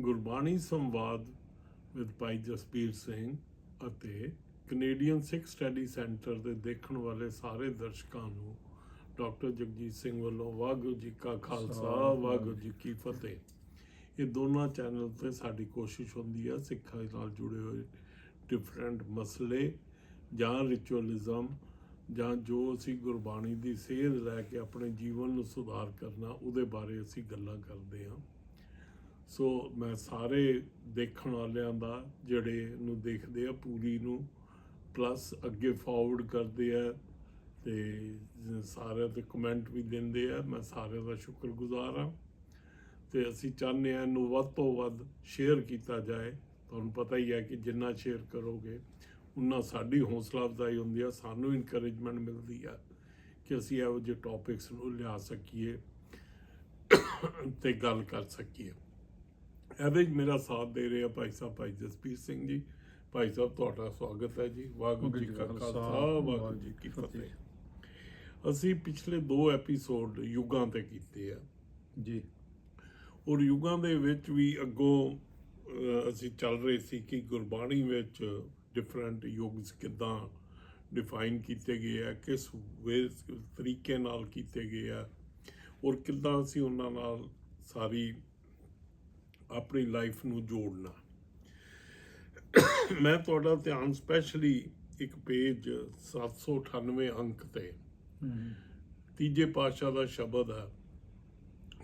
ਗੁਰਬਾਣੀ ਸੰਵਾਦ ਵਿਦ ਭਾਈ ਜਸਪੀਰ ਸਿੰਘ ਅਤੇ ਕੈਨੇਡੀਅਨ ਸਿੱਖ study centre ਦੇ ਦੇਖਣ ਵਾਲੇ ਸਾਰੇ ਦਰਸ਼ਕਾਂ ਨੂੰ ਡਾਕਟਰ ਜਗਜੀਤ ਸਿੰਘ ਵੱਲੋਂ ਵਾਹਿਗੁਰੂ ਜੀ ਕਾ ਖਾਲਸਾ ਵਾਹਿਗੁਰੂ ਜੀ ਕੀ ਫਤਿਹ। ਇਹ ਦੋਨਾਂ ਚੈਨਲ ਤੇ ਸਾਡੀ ਕੋਸ਼ਿਸ਼ ਹੁੰਦੀ ਹੈ ਸਿੱਖਾਂ ਨਾਲ ਜੁੜੇ ਹੋਏ ਡਿਫਰੈਂਟ ਮਸਲੇ ਜਾਂ ਰਿਚੁਅਲਿਜ਼ਮ ਜਾਂ ਜੋ ਅਸੀਂ ਗੁਰਬਾਣੀ ਦੀ ਸੇਧ ਲੈ ਕੇ ਆਪਣੇ ਜੀਵਨ ਨੂੰ ਸੁਧਾਰ ਕਰਨਾ ਉਹਦੇ ਬਾਰੇ ਅਸੀਂ ਗੱਲਾਂ ਕਰਦੇ ਹਾਂ। ਸੋ ਮੈਂ ਸਾਰੇ ਦੇਖਣ ਵਾਲਿਆਂ ਦਾ, ਜਿਹੜੇ ਨੂੰ ਦੇਖਦੇ ਆ, ਪੂਰੀ ਨੂੰ ਪਲੱਸ ਅੱਗੇ ਫਾਰਵਰਡ ਕਰਦੇ ਆ ਤੇ ਸਾਰਿਆਂ ਦੇ ਕਮੈਂਟ ਵੀ ਦਿੰਦੇ ਆ। ਮੈਂ ਸਾਰਿਆਂ ਦਾ ਸ਼ੁਕਰਗੁਜ਼ਾਰ ਹਾਂ। ਤੇ ਅਸੀਂ ਚਾਹੁੰਦੇ ਹਾਂ ਇਹਨੂੰ ਵੱਧ ਤੋਂ ਵੱਧ ਸ਼ੇਅਰ ਕੀਤਾ ਜਾਏ। ਤੁਹਾਨੂੰ ਪਤਾ ਹੀ ਹੈ ਕਿ ਜਿੰਨਾ ਸ਼ੇਅਰ ਕਰੋਗੇ, ਉਨਾ ਸਾਡੀ ਹੌਸਲਾ ਅਫਜ਼ਾਈ ਹੁੰਦੀ ਆ, ਸਾਨੂੰ ਇਨਕਰੇਜਮੈਂਟ ਮਿਲਦੀ ਆ ਕਿ ਅਸੀਂ ਇਹੋ ਜਿਹੇ ਟੌਪਿਕਸ ਨੂੰ ਲਿਆ ਸਕੀਏ ਤੇ ਗੱਲ ਕਰ ਸਕੀਏ। ਇਹਦੇ ਵਿੱਚ ਮੇਰਾ ਸਾਥ ਦੇ ਰਹੇ ਆ ਭਾਈ ਸਾਹਿਬ ਭਾਈ ਜਸਪੀਰ ਸਿੰਘ ਜੀ। ਭਾਈ ਸਾਹਿਬ ਤੁਹਾਡਾ ਸਵਾਗਤ ਹੈ ਜੀ। ਵਾਹਿਗੁਰੂ ਜੀ ਕਾ ਖਾਲਸਾ ਵਾਹਿਗੁਰੂ ਜੀ ਕੀ ਫਤਿਹ। ਅਸੀਂ ਪਿਛਲੇ ਦੋ ਐਪੀਸੋਡ ਯੁੱਗਾਂ ਤੇ ਕੀਤੇ ਆ। ਜੀ। ਔਰ ਯੁੱਗਾਂ ਦੇ ਵਿੱਚ ਵੀ ਅੱਗੋਂ ਅਸੀਂ ਚੱਲ ਰਹੇ ਸੀ ਕਿ ਗੁਰਬਾਣੀ ਵਿੱਚ ਡਿਫਰੈਂਟ ਯੁੱਗਸ ਕਿਦਾਂ ਡਿਫਾਈਨ ਕੀਤੇ ਗਏ ਆ ਕਿਸ ਵੇ ਤਰੀਕੇ ਨਾਲ ਕੀਤੇ ਗਏ ਆ। ਔਰ ਕਿੱਦਾਂ ਅਸੀਂ ਉਹਨਾਂ ਨਾਲ ਸਾਰੀ ਆਪਣੀ ਲਾਈਫ ਨੂੰ ਜੋੜਨਾ। ਮੈਂ ਤੁਹਾਡਾ ਧਿਆਨ ਸਪੈਸ਼ਲੀ ਇੱਕ ਪੇਜ 798 ਅੰਕ ਤੇ। ਤੀਜੇ ਪਾਤਸ਼ਾਹ ਦਾ ਸ਼ਬਦ ਹੈ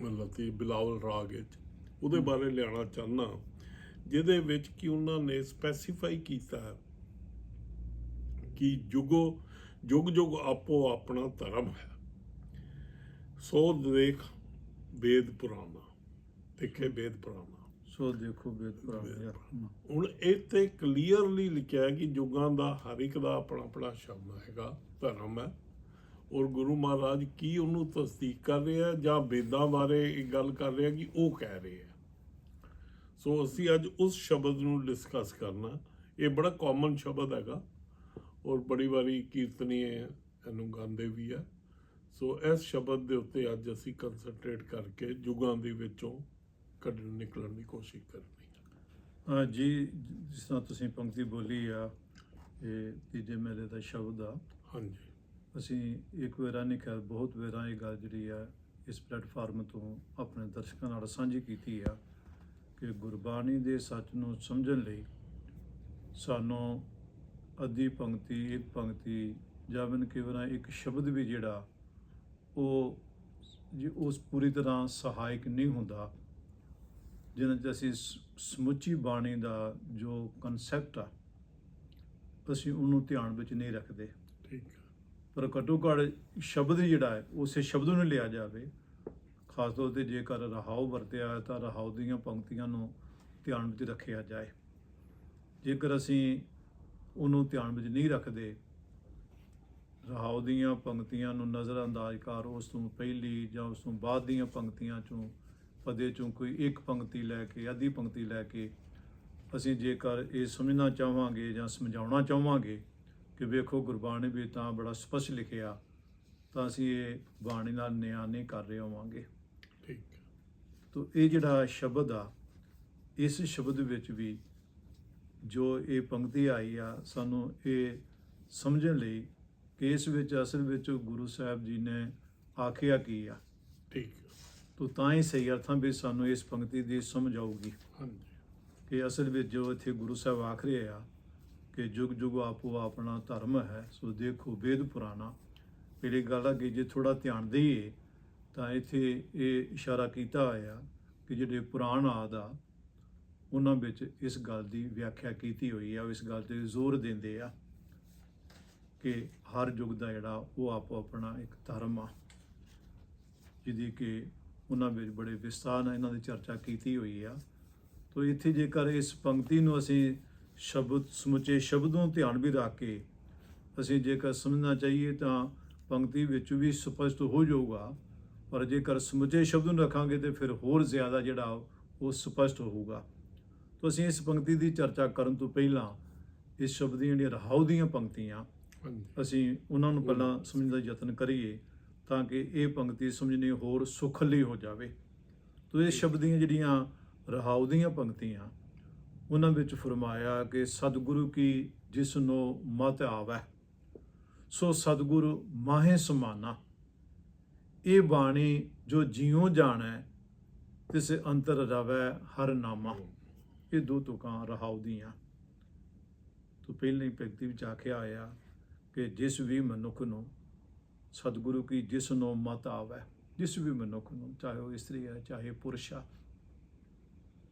ਮਤਲਬ ਤੇ ਬਿਲਾਵਲ ਰਾਗ ਵਿੱਚ। ਉਹਦੇ ਬਾਰੇ ਲਿਆਣਾ ਚਾਹਨਾ ਜਿਹਦੇ ਵਿੱਚ ਕਿ ਉਹਨਾਂ ਨੇ ਸਪੈਸੀਫਾਈ ਕੀਤਾ ਹੈ ਕਿ ਜੁਗੋ ਜੁਗ ਜੁਗ ਆਪੋ ਆਪਣਾ ਧਰਮ ਹੈ। ਸੋ ਦੇਖ ਵੇਦ ਪੁਰਾਣਾ। ਦੇਖੇ ਵੇਦ ਪੁਰਾਣਾ। ਸੋ ਦੇਖੋ ਬੇਦ ਪ੍ਰਾਪਤ ਹੁਣ ਇੱਥੇ ਕਲੀਅਰਲੀ ਲਿਖਿਆ ਹੈ ਕਿ ਯੁੱਗਾਂ ਦਾ ਹਰ ਇੱਕ ਦਾ ਆਪਣਾ ਆਪਣਾ ਸ਼ਬਦ ਹੈਗਾ ਧਰਮ ਹੈ। ਔਰ ਗੁਰੂ ਮਹਾਰਾਜ ਕੀ ਉਹਨੂੰ ਤਸਦੀਕ ਕਰ ਰਹੇ ਜਾਂ ਵੇਦਾਂ ਬਾਰੇ ਇਹ ਗੱਲ ਕਰ ਰਹੇ ਕਿ ਉਹ ਕਹਿ ਰਹੇ ਆ ਸੋ ਅਸੀਂ ਅੱਜ ਉਸ ਸ਼ਬਦ ਨੂੰ ਡਿਸਕਸ ਕਰਨਾ ਇਹ ਬੜਾ ਕਾਮਨ ਸ਼ਬਦ ਹੈਗਾ ਔਰ ਬੜੀ ਵਾਰੀ ਕੀਰਤਨੀ ਇਹਨੂੰ ਗਾਉਂਦੇ ਵੀ ਆ ਸੋ ਇਸ ਸ਼ਬਦ ਦੇ ਉੱਤੇ ਅੱਜ ਅਸੀਂ ਕਨਸੈਂਟਰੇਟ ਕਰਕੇ ਯੁੱਗਾਂ ਦੇ ਵਿੱਚੋਂ ਕੱਢਣ ਨਿਕਲਣ ਦੀ ਕੋਸ਼ਿਸ਼ ਕਰਨੀ ਹੈ ਜੀ ਜਿਸ ਤਰ੍ਹਾਂ ਤੁਸੀਂ ਪੰਕਤੀ ਬੋਲੀ ਆ ਇਹ ਤੀਜੇ ਮੇਰੇ ਦਾ ਸ਼ਬਦ ਆ। ਹਾਂਜੀ। ਅਸੀਂ ਇੱਕ ਵੇਰਾ ਨਹੀਂ ਖੈਰ ਬਹੁਤ ਵੇਰਾ ਇਹ ਗੱਲ ਜਿਹੜੀ ਆ ਇਸ ਪਲੇਟਫਾਰਮ ਤੋਂ ਆਪਣੇ ਦਰਸ਼ਕਾਂ ਨਾਲ ਸਾਂਝੀ ਕੀਤੀ ਆ ਕਿ ਗੁਰਬਾਣੀ ਦੇ ਸੱਚ ਨੂੰ ਸਮਝਣ ਲਈ ਸਾਨੂੰ ਅੱਧੀ ਪੰਕਤੀ ਇੱਕ ਪੰਕਤੀ ਜਾਂ ਮਨ ਕਿਵਰਾ ਇੱਕ ਸ਼ਬਦ ਵੀ ਜਿਹੜਾ ਉਹ ਜੀ ਉਸ ਪੂਰੀ ਤਰ੍ਹਾਂ ਸਹਾਇਕ ਨਹੀਂ ਹੁੰਦਾ ਜਿਹਨਾਂ 'ਚ ਅਸੀਂ ਸਮੁੱਚੀ ਬਾਣੀ ਦਾ ਜੋ ਕਨਸੈਪਟ ਆ ਅਸੀਂ ਉਹਨੂੰ ਧਿਆਨ ਵਿੱਚ ਨਹੀਂ ਰੱਖਦੇ। ਠੀਕ ਪਰ ਘੱਟੋ ਘੱਟ ਸ਼ਬਦ ਜਿਹੜਾ ਹੈ ਉਸੇ ਸ਼ਬਦ ਨੂੰ ਲਿਆ ਜਾਵੇ। ਖਾਸ ਤੌਰ ਤੇ ਜੇਕਰ ਰਹਾਉ ਵਰਤਿਆ ਹੈ ਤਾਂ ਰਹਾਉ ਦੀਆਂ ਪੰਕਤੀਆਂ ਨੂੰ ਧਿਆਨ ਵਿੱਚ ਰੱਖਿਆ ਜਾਏ। ਜੇਕਰ ਅਸੀਂ ਉਹਨੂੰ ਧਿਆਨ ਵਿੱਚ ਨਹੀਂ ਰੱਖਦੇ ਰਹਾਉ ਦੀਆਂ ਪੰਕਤੀਆਂ ਨੂੰ ਨਜ਼ਰ ਅੰਦਾਜ਼ ਕਰ ਉਸ ਤੋਂ ਪਹਿਲੀ ਜਾਂ ਉਸ ਤੋਂ ਬਾਅਦ ਦੀਆਂ ਪੰਕਤੀਆਂ ਚੋਂ ਪਦੇ ਚੋਂ ਕੋਈ ਇੱਕ ਪੰਕਤੀ ਲੈ ਕੇ ਅੱਧੀ ਪੰਕਤੀ ਲੈ ਕੇ ਅਸੀਂ ਜੇਕਰ ਇਹ ਸਮਝਣਾ ਚਾਹਾਂਗੇ ਜਾਂ ਸਮਝਾਉਣਾ ਚਾਹਾਂਗੇ ਕਿ ਵੇਖੋ ਗੁਰਬਾਣੀ ਵੀ ਤਾਂ ਬੜਾ ਸਪਸ਼ਟ ਲਿਖਿਆ ਤਾਂ ਅਸੀਂ ਇਹ ਬਾਣੀ ਨਾਲ ਨਿਆਂ ਨਹੀਂ ਕਰ ਰਹੇ ਹੋਵਾਂਗੇ। ਠੀਕ। ਤੋ ਇਹ ਜਿਹੜਾ ਸ਼ਬਦ ਆ ਇਸ ਸ਼ਬਦ ਵਿੱਚ ਵੀ ਜੋ ਇਹ ਪੰਕਤੀ ਆਈ ਆ ਸਾਨੂੰ ਇਹ ਸਮਝਣ ਲਈ ਕਿ ਇਸ ਵਿੱਚ ਅਸਲ ਵਿੱਚ ਗੁਰੂ ਸਾਹਿਬ ਜੀ ਨੇ ਆਖਿਆ ਕੀ ਆ? ਠੀਕ। ਤੋ ਤਾਂ ਹੀ ਸਹੀ ਅਰਥਾਂ ਵਿੱਚ ਸਾਨੂੰ ਇਸ ਪੰਕਤੀ ਦੀ ਸਮਝ ਆਊਗੀ। ਕਿ ਅਸਲ ਵਿੱਚ ਜੋ ਇੱਥੇ ਗੁਰੂ ਸਾਹਿਬ ਆਖ ਰਹੇ ਆ ਕਿ ਜੁਗ ਜੁਗ ਆਪੋ ਆਪਣਾ ਧਰਮ ਹੈ ਸੋ ਦੇਖੋ ਵੇਦ ਪੁਰਾਣਾ। ਪਹਿਲੀ ਗੱਲ ਆ ਕਿ ਜੇ ਥੋੜਾ ਧਿਆਨ ਦੇਈਏ ਤਾਂ ਇੱਥੇ ਇਹ ਇਸ਼ਾਰਾ ਕੀਤਾ ਹੋਇਆ ਕਿ ਜਿਹੜੇ ਪੁਰਾਣ ਆਦ ਉਹਨਾਂ ਵਿੱਚ ਇਸ ਗੱਲ ਦੀ ਵਿਆਖਿਆ ਕੀਤੀ ਹੋਈ ਆ ਇਸ ਗੱਲ ਤੇ ਜ਼ੋਰ ਦਿੰਦੇ ਆ ਕਿ ਹਰ ਯੁੱਗ ਦਾ ਜਿਹੜਾ ਉਹ ਆਪੋ ਆਪਣਾ ਇੱਕ ਧਰਮ ਆ ਜਿਹਦੀ ਕਿ ਉਹਨਾਂ ਵਿੱਚ ਬੜੇ ਵਿਸਤਾਰ ਨਾਲ ਇਹਨਾਂ ਦੀ ਚਰਚਾ ਕੀਤੀ ਹੋਈ ਆ। ਤੋ ਇੱਥੇ ਜੇਕਰ ਇਸ ਪੰਕਤੀ ਨੂੰ ਅਸੀਂ ਸ਼ਬਦ ਸਮੁੱਚੇ ਸ਼ਬਦ ਨੂੰ ਧਿਆਨ ਵੀ ਰੱਖ ਕੇ ਅਸੀਂ ਜੇਕਰ ਸਮਝਣਾ ਚਾਹੀਏ ਤਾਂ ਪੰਕਤੀ ਵਿੱਚ ਵੀ ਸਪਸ਼ਟ ਹੋ ਜਾਊਗਾ। ਪਰ ਜੇਕਰ ਸਮੁੱਚੇ ਸ਼ਬਦ ਨੂੰ ਰੱਖਾਂਗੇ ਤੇ ਫਿਰ ਹੋਰ ਜ਼ਿਆਦਾ ਜਿਹੜਾ ਉਹ ਸਪਸ਼ਟ ਹੋਊਗਾ। ਤੋ ਅਸੀਂ ਇਸ ਪੰਕਤੀ ਦੀ ਚਰਚਾ ਕਰਨ ਤੋਂ ਪਹਿਲਾਂ ਇਸ ਸ਼ਬਦ ਦੀਆਂ ਜਿਹੜੀਆਂ ਰਹਾਉ ਦੀਆਂ ਪੰਕਤੀਆਂ ਅਸੀਂ ਉਹਨਾਂ ਨੂੰ ਪਹਿਲਾਂ ਸਮਝਣ ਦਾ ਯਤਨ ਕਰੀਏ। ਤਾਂ ਕਿ ਇਹ ਪੰਕਤੀ ਸਮਝਣੀ ਹੋਰ ਸੁਖਲੀ ਹੋ ਜਾਵੇ। ਤੋ ਇਹ ਸ਼ਬਦ ਦੀਆਂ ਜਿਹੜੀਆਂ ਰਹਾਉ ਦੀਆਂ ਪੰਕਤੀਆਂ, ਉਹਨਾਂ ਵਿੱਚ ਫਰਮਾਇਆ ਕਿ ਸਤਿਗੁਰੂ ਕੀ ਜਿਸ ਨੂੰ ਮਤ ਆਵੈ, ਸੋ ਸਤਿਗੁਰੂ ਮਾਹੇ ਸਮਾਨਾ। ਇਹ ਬਾਣੀ ਜੋ ਜਿਉ ਜਾਣੈ, ਤਿਸ ਅੰਤਰ ਰਵੈ ਹਰ ਨਾਮਾ। ਇਹ ਦੋ ਤੁਕਾਂ ਰਹਾਉ ਦੀਆਂ। ਤੋਂ ਪਹਿਲਾਂ ਹੀ ਭਗਤੀ ਵਿੱਚ ਆਖਿਆ ਆਇਆ ਕਿ ਜਿਸ ਵੀ ਮਨੁੱਖ ਨੂੰ ਸਤਿਗੁਰੂ ਕੀ ਜਿਸ ਨੂੰ ਮਤ ਆਵੈ ਜਿਸ ਵੀ ਮਨੁੱਖ ਨੂੰ ਚਾਹੇ ਉਹ ਇਸਤਰੀ ਹੈ ਚਾਹੇ ਪੁਰਸ਼ ਆ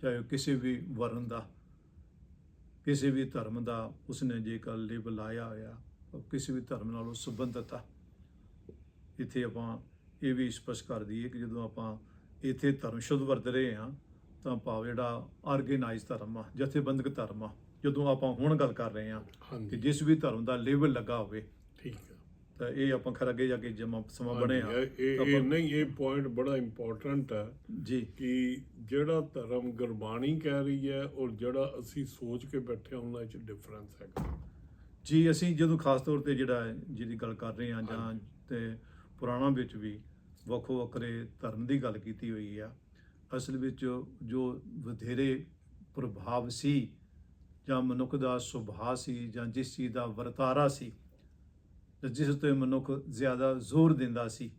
ਚਾਹੇ ਕਿਸੇ ਵੀ ਵਰਨ ਦਾ ਕਿਸੇ ਵੀ ਧਰਮ ਦਾ ਉਸਨੇ ਜੇਕਰ ਲੇਬਲ ਲਾਇਆ ਹੋਇਆ ਉਹ ਕਿਸੇ ਵੀ ਧਰਮ ਨਾਲ ਉਹ ਸੰਬੰਧਤ ਆ। ਇੱਥੇ ਆਪਾਂ ਇਹ ਵੀ ਸਪਸ਼ਟ ਕਰ ਦਈਏ ਕਿ ਜਦੋਂ ਆਪਾਂ ਇੱਥੇ ਧਰਮ ਸ਼ੁੱਧ ਵਰਤ ਰਹੇ ਹਾਂ ਤਾਂ ਭਾਵ ਜਿਹੜਾ ਆਰਗੇਨਾਈਜ਼ ਧਰਮ ਆ ਜਥੇਬੰਦਕ ਧਰਮ ਆ ਜਦੋਂ ਆਪਾਂ ਹੁਣ ਗੱਲ ਕਰ ਰਹੇ ਹਾਂ ਕਿ ਜਿਸ ਵੀ ਧਰਮ ਦਾ ਲੇਬਲ ਲੱਗਾ ਹੋਵੇ ਠੀਕ। ਤਾਂ ਇਹ ਆਪਾਂ ਖਰ ਅੱਗੇ ਜਾ ਕੇ ਜਮਾ ਸਮਾਂ ਬਣਿਆ। ਹਾਂਜੀ, ਇਹ- ਇਹ ਨਹੀਂ ਇਹ ਪੁਆਇੰਟ ਬੜਾ ਇੰਪੋਰਟੈਂਟ ਹੈ ਜੀ। ਕਿ ਜਿਹੜਾ ਧਰਮ ਗੁਰਬਾਣੀ ਕਹਿ ਰਹੀ ਹੈ ਔਰ ਜਿਹੜਾ ਅਸੀਂ ਸੋਚ ਕੇ ਬੈਠੇ ਹਾਂ ਉਹਨਾਂ 'ਚ ਡਿਫਰੈਂਸ ਹੈਗਾ। ਜੀ ਅਸੀਂ ਜਦੋਂ ਖਾਸ ਤੌਰ ਤੇ ਜਿਹੜਾ ਜਿਹਦੀ ਗੱਲ ਕਰ ਰਹੇ ਹਾਂ ਜਾਂ। ਤੇ ਪੁਰਾਣਾ ਵਿੱਚ ਵੀ ਵੱਖੋ ਵੱਖਰੇ ਧਰਮ ਦੀ ਗੱਲ ਕੀਤੀ ਹੋਈ ਆ ਅਸਲ ਵਿੱਚ ਜੋ ਵਧੇਰੇ ਪ੍ਰਭਾਵ ਸੀ ਜਾਂ ਮਨੁੱਖ ਦਾ ਸੁਭਾਅ ਸੀ ਜਾਂ ਜਿਸ ਚੀਜ਼ ਦਾ ਵਰਤਾਰਾ ਸੀ ਤੇ ਜਿਸ ਤੇ ਮਨੁੱਖ ਜ਼ਿਆਦਾ ਜ਼ੋਰ ਦਿੰਦਾ ਸੀ।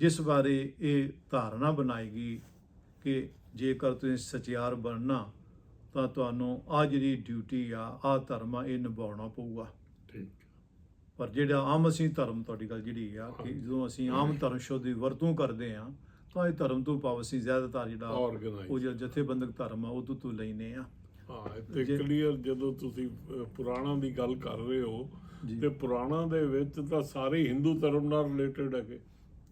ਜਿਸ ਬਾਰੇ ਇਹ ਧਾਰਨਾ ਬਣਾਈ ਗਈ ਕਿ ਜੇਕਰ ਤੁਸੀਂ ਸਚਿਆਰ ਬਣਨਾ ਤਾਂ ਤੁਹਾਨੂੰ ਆ ਜਿਹੜੀ ਡਿਊਟੀ ਆ ਆ ਧਰਮ ਆ ਇਹ ਨਿਭਾਉਣਾ ਪਊਗਾ। ਠੀਕ ਪਰ ਜਿਹੜਾ ਆਮ ਅਸੀਂ ਧਰਮ ਤੁਹਾਡੀ ਗੱਲ ਜਿਹੜੀ ਆ ਕਿ। ਜਦੋਂ ਅਸੀਂ ਆਮ ਧਰਮ ਸ਼ਬਦ ਦੀ ਵਰਤੋਂ ਕਰਦੇ ਆ ਤਾਂ ਇਹ ਧਰਮ ਤੋਂ ਭਾਵ ਅਸੀਂ ਜ਼ਿਆਦਾਤਰ ਜਿਹੜਾ ਉਹ ਜਿਹੜਾ ਜਥੇਬੰਦਕ ਧਰਮ ਆ ਉਹ ਤੋਂ ਤੋਂ ਲੈਨੇ ਆ। ਹਾਂ ਤੇ ਕਲੀਅਰ ਜਦੋਂ ਤੁਸੀਂ ਪੁਰਾਣਾ ਦੀ ਗੱਲ ਕਰ ਰਹੇ ਹੋ ਤੇ ਪੁਰਾਣਾ ਦੇ ਵਿੱਚ ਤਾਂ ਸਾਰੇ ਹਿੰਦੂ ਧਰਮ ਨਾਲ ਰਿਲੇਟਡ ਹੈਗੇ।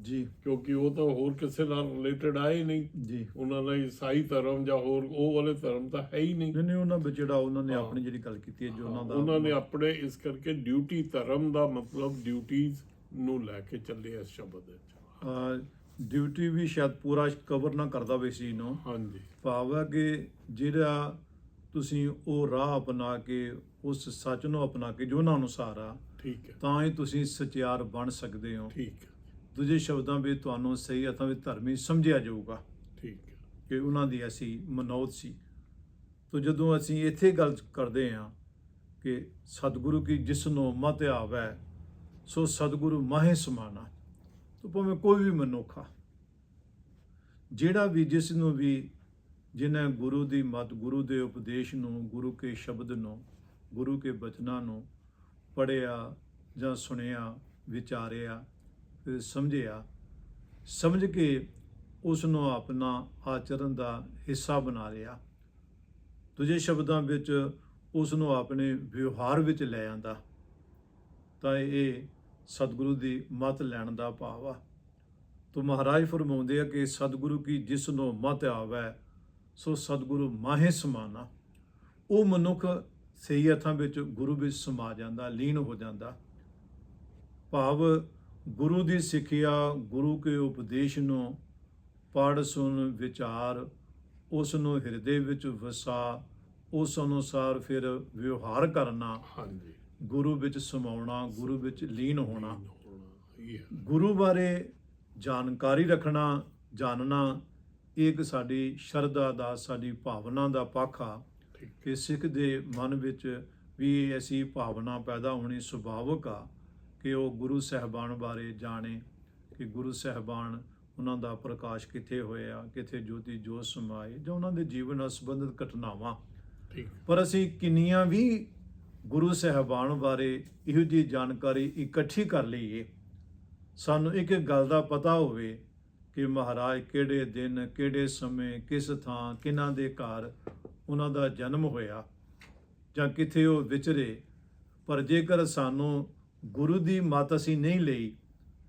ਜੀ। ਕਿਉਂਕਿ ਉਹ ਤਾਂ ਹੋਰ ਕਿਸੇ ਨਾਲ ਰਿਲੇਟਡ ਆਏ ਨਹੀਂ। ਜੀ। ਉਹਨਾਂ ਦਾ ਈਸਾਈ ਧਰਮ ਜਾਂ ਹੋਰ ਉਹ ਵਾਲੇ ਧਰਮ ਤਾਂ ਹੈ ਹੀ ਨਹੀਂ। ਨਹੀਂ ਉਹਨਾਂ ਵਿੱਚ ਜਿਹੜਾ ਉਹਨਾਂ ਨੇ। ਆਪਣੀ ਜਿਹੜੀ ਗੱਲ ਕੀਤੀ ਹੈ ਜੋ ਉਹਨਾਂ ਦਾ ਉਹਨਾਂ ਨੇ ਆਪਣੇ ਇਸ ਕਰਕੇ ਡਿਊਟੀ ਧਰਮ ਦਾ ਮਤਲਬ ਡਿਊਟੀਆਂ ਨੂੰ ਲੈ ਕੇ ਚੱਲੇ ਇਸ ਸ਼ਬਦ ਵਿੱਚ। ਡਿਊਟੀ ਵੀ ਸ਼ਾਇਦ ਪੂਰਾ ਕਵਰ ਨਾ ਕਰਦਾ ਵੇ ਸੀ ਨੂੰ। ਹਾਂਜੀ। ਭਾਵ ਹੈ ਕਿ ਜਿਹੜਾ ਤੁਸੀਂ ਉਹ ਰਾਹ ਅਪਣਾ ਕੇ ਉਸ ਸੱਚ ਨੂੰ ਅਪਣਾ ਕੇ ਜੋ ਉਹਨਾਂ ਅਨੁਸਾਰ ਆ ਠੀਕ ਹੈ। ਤਾਂ ਹੀ ਤੁਸੀਂ ਸਚਿਆਰ ਬਣ ਸਕਦੇ ਹੋ। ਠੀਕ ਹੈ। ਦੂਜੇ ਸ਼ਬਦਾਂ ਵਿੱਚ ਤੁਹਾਨੂੰ ਸਹੀ ਅਰਥਾਂ ਵਿੱਚ ਧਰਮੀ ਸਮਝਿਆ ਜਾਊਗਾ ਠੀਕ ਹੈ। ਕਿ ਉਹਨਾਂ ਦੀ ਐਸੀ ਮਨੌਤ ਸੀ। ਤੋ ਜਦੋਂ ਅਸੀਂ ਇੱਥੇ ਗੱਲ ਕਰਦੇ ਹਾਂ ਕਿ ਸਤਿਗੁਰੂ ਕੀ ਜਿਸ ਨੂੰ ਮਤ ਆਵੈ ਸੋ ਸਤਿਗੁਰੂ ਮਾਹੇ ਸਮਾਨਾ ਤੋ ਭਾਵੇਂ ਕੋਈ ਵੀ ਮਨੁੱਖ ਜਿਹੜਾ ਵੀ ਜਿਸ ਨੂੰ ਵੀ ਜਿਨੇ ਗੁਰੂ ਦੀ ਮਤ, ਗੁਰੂ ਦੇ ਉਪਦੇਸ਼ ਨੂੰ, ਗੁਰੂ ਕੇ ਸ਼ਬਦ ਨੂੰ, ਗੁਰੂ ਕੇ ਬਚਨਾਂ ਨੂੰ ਪੜਿਆ ਜਾਂ ਸੁਣਿਆ, ਵਿਚਾਰਿਆ ਫਿਰ ਸਮਝਿਆ, ਸਮਝ ਕੇ ਉਸ ਨੂੰ ਆਪਣਾ ਆਚਰਨ ਦਾ ਹਿੱਸਾ ਬਣਾ ਲਿਆ। ਦੂਜੇ ਸ਼ਬਦਾਂ ਵਿੱਚ ਉਸ ਨੂੰ ਆਪਣੇ ਵਿਵਹਾਰ ਵਿੱਚ ਲੈ ਆਂਦਾ, ਤਾਂ ਇਹ ਸਤਿਗੁਰੂ ਦੀ ਮਤ ਲੈਣ ਦਾ ਭਾਵ ਆ। ਤੋ ਮਹਾਰਾਜ ਫਰਮਾਉਂਦੇ ਆ ਕਿ ਸਤਿਗੁਰੂ ਕੀ ਜਿਸ ਨੂੰ ਮਤ ਆਵੇ ਸੋ ਸਤਿਗੁਰੂ ਮਾਹੇ ਸਮਾਨਾ। ਉਹ ਮਨੁੱਖ ਸਹੀ ਅਰਥਾਂ ਵਿੱਚ ਗੁਰੂ ਵਿੱਚ ਸਮਾ ਜਾਂਦਾ ਲੀਨ ਹੋ ਜਾਂਦਾ। ਭਾਵ ਗੁਰੂ ਦੀ ਸਿੱਖਿਆ ਗੁਰੂ ਕੇ ਉਪਦੇਸ਼ ਨੂੰ ਪੜ ਸੁਣ ਵਿਚਾਰ ਉਸ ਨੂੰ ਹਿਰਦੇ ਵਿੱਚ ਵਸਾ ਉਸ ਅਨੁਸਾਰ ਫਿਰ ਵਿਵਹਾਰ ਕਰਨਾ ਹਾਂਜੀ। ਗੁਰੂ ਵਿੱਚ ਸਮਾਉਣਾ ਗੁਰੂ ਵਿੱਚ ਲੀਨ ਹੋਣਾ। ਗੁਰੂ ਬਾਰੇ ਜਾਣਕਾਰੀ ਰੱਖਣਾ ਜਾਣਨਾ ਇਹ ਇੱਕ ਸਾਡੀ ਸ਼ਰਧਾ ਦਾ ਸਾਡੀ ਭਾਵਨਾ ਦਾ ਪੱਖ ਆ ਕਿ ਸਿੱਖ ਦੇ ਮਨ ਵਿੱਚ ਵੀ ਇਹ ਐਸੀ ਭਾਵਨਾ ਪੈਦਾ ਹੋਣੀ ਸੁਭਾਵਿਕ ਆ ਕਿ ਉਹ ਗੁਰੂ ਸਹਿਬਾਨ ਬਾਰੇ ਜਾਣੇ ਕਿ ਗੁਰੂ ਸਹਿਬਾਨ ਉਹਨਾਂ ਦਾ ਪ੍ਰਕਾਸ਼ ਕਿੱਥੇ ਹੋਇਆ ਕਿੱਥੇ ਜੋਤੀ ਜੋਤ ਸਮਾਏ ਜਾਂ ਉਹਨਾਂ ਦੇ ਜੀਵਨ ਨਾਲ ਸੰਬੰਧਿਤ ਘਟਨਾਵਾਂ। ਠੀਕ। ਪਰ ਅਸੀਂ ਕਿੰਨੀਆਂ ਵੀ ਗੁਰੂ ਸਹਿਬਾਨ ਬਾਰੇ ਇਹੋ ਜਿਹੀ ਜਾਣਕਾਰੀ ਇਕੱਠੀ ਕਰ ਲਈਏ ਸਾਨੂੰ ਇੱਕ ਗੱਲ ਦਾ ਪਤਾ ਹੋਵੇ ਕਿ ਮਹਾਰਾਜ ਕਿਹੜੇ ਦਿਨ ਕਿਹੜੇ ਸਮੇਂ ਕਿਸ ਥਾਂ ਕਿਹਨਾਂ ਦੇ ਘਰ ਉਹਨਾਂ ਦਾ ਜਨਮ ਹੋਇਆ ਜਾਂ ਕਿੱਥੇ ਉਹ ਵਿਚਰੇ। ਪਰ ਜੇਕਰ ਸਾਨੂੰ ਗੁਰੂ ਦੀ ਮੱਤ ਅਸੀਂ ਨਹੀਂ ਲਈ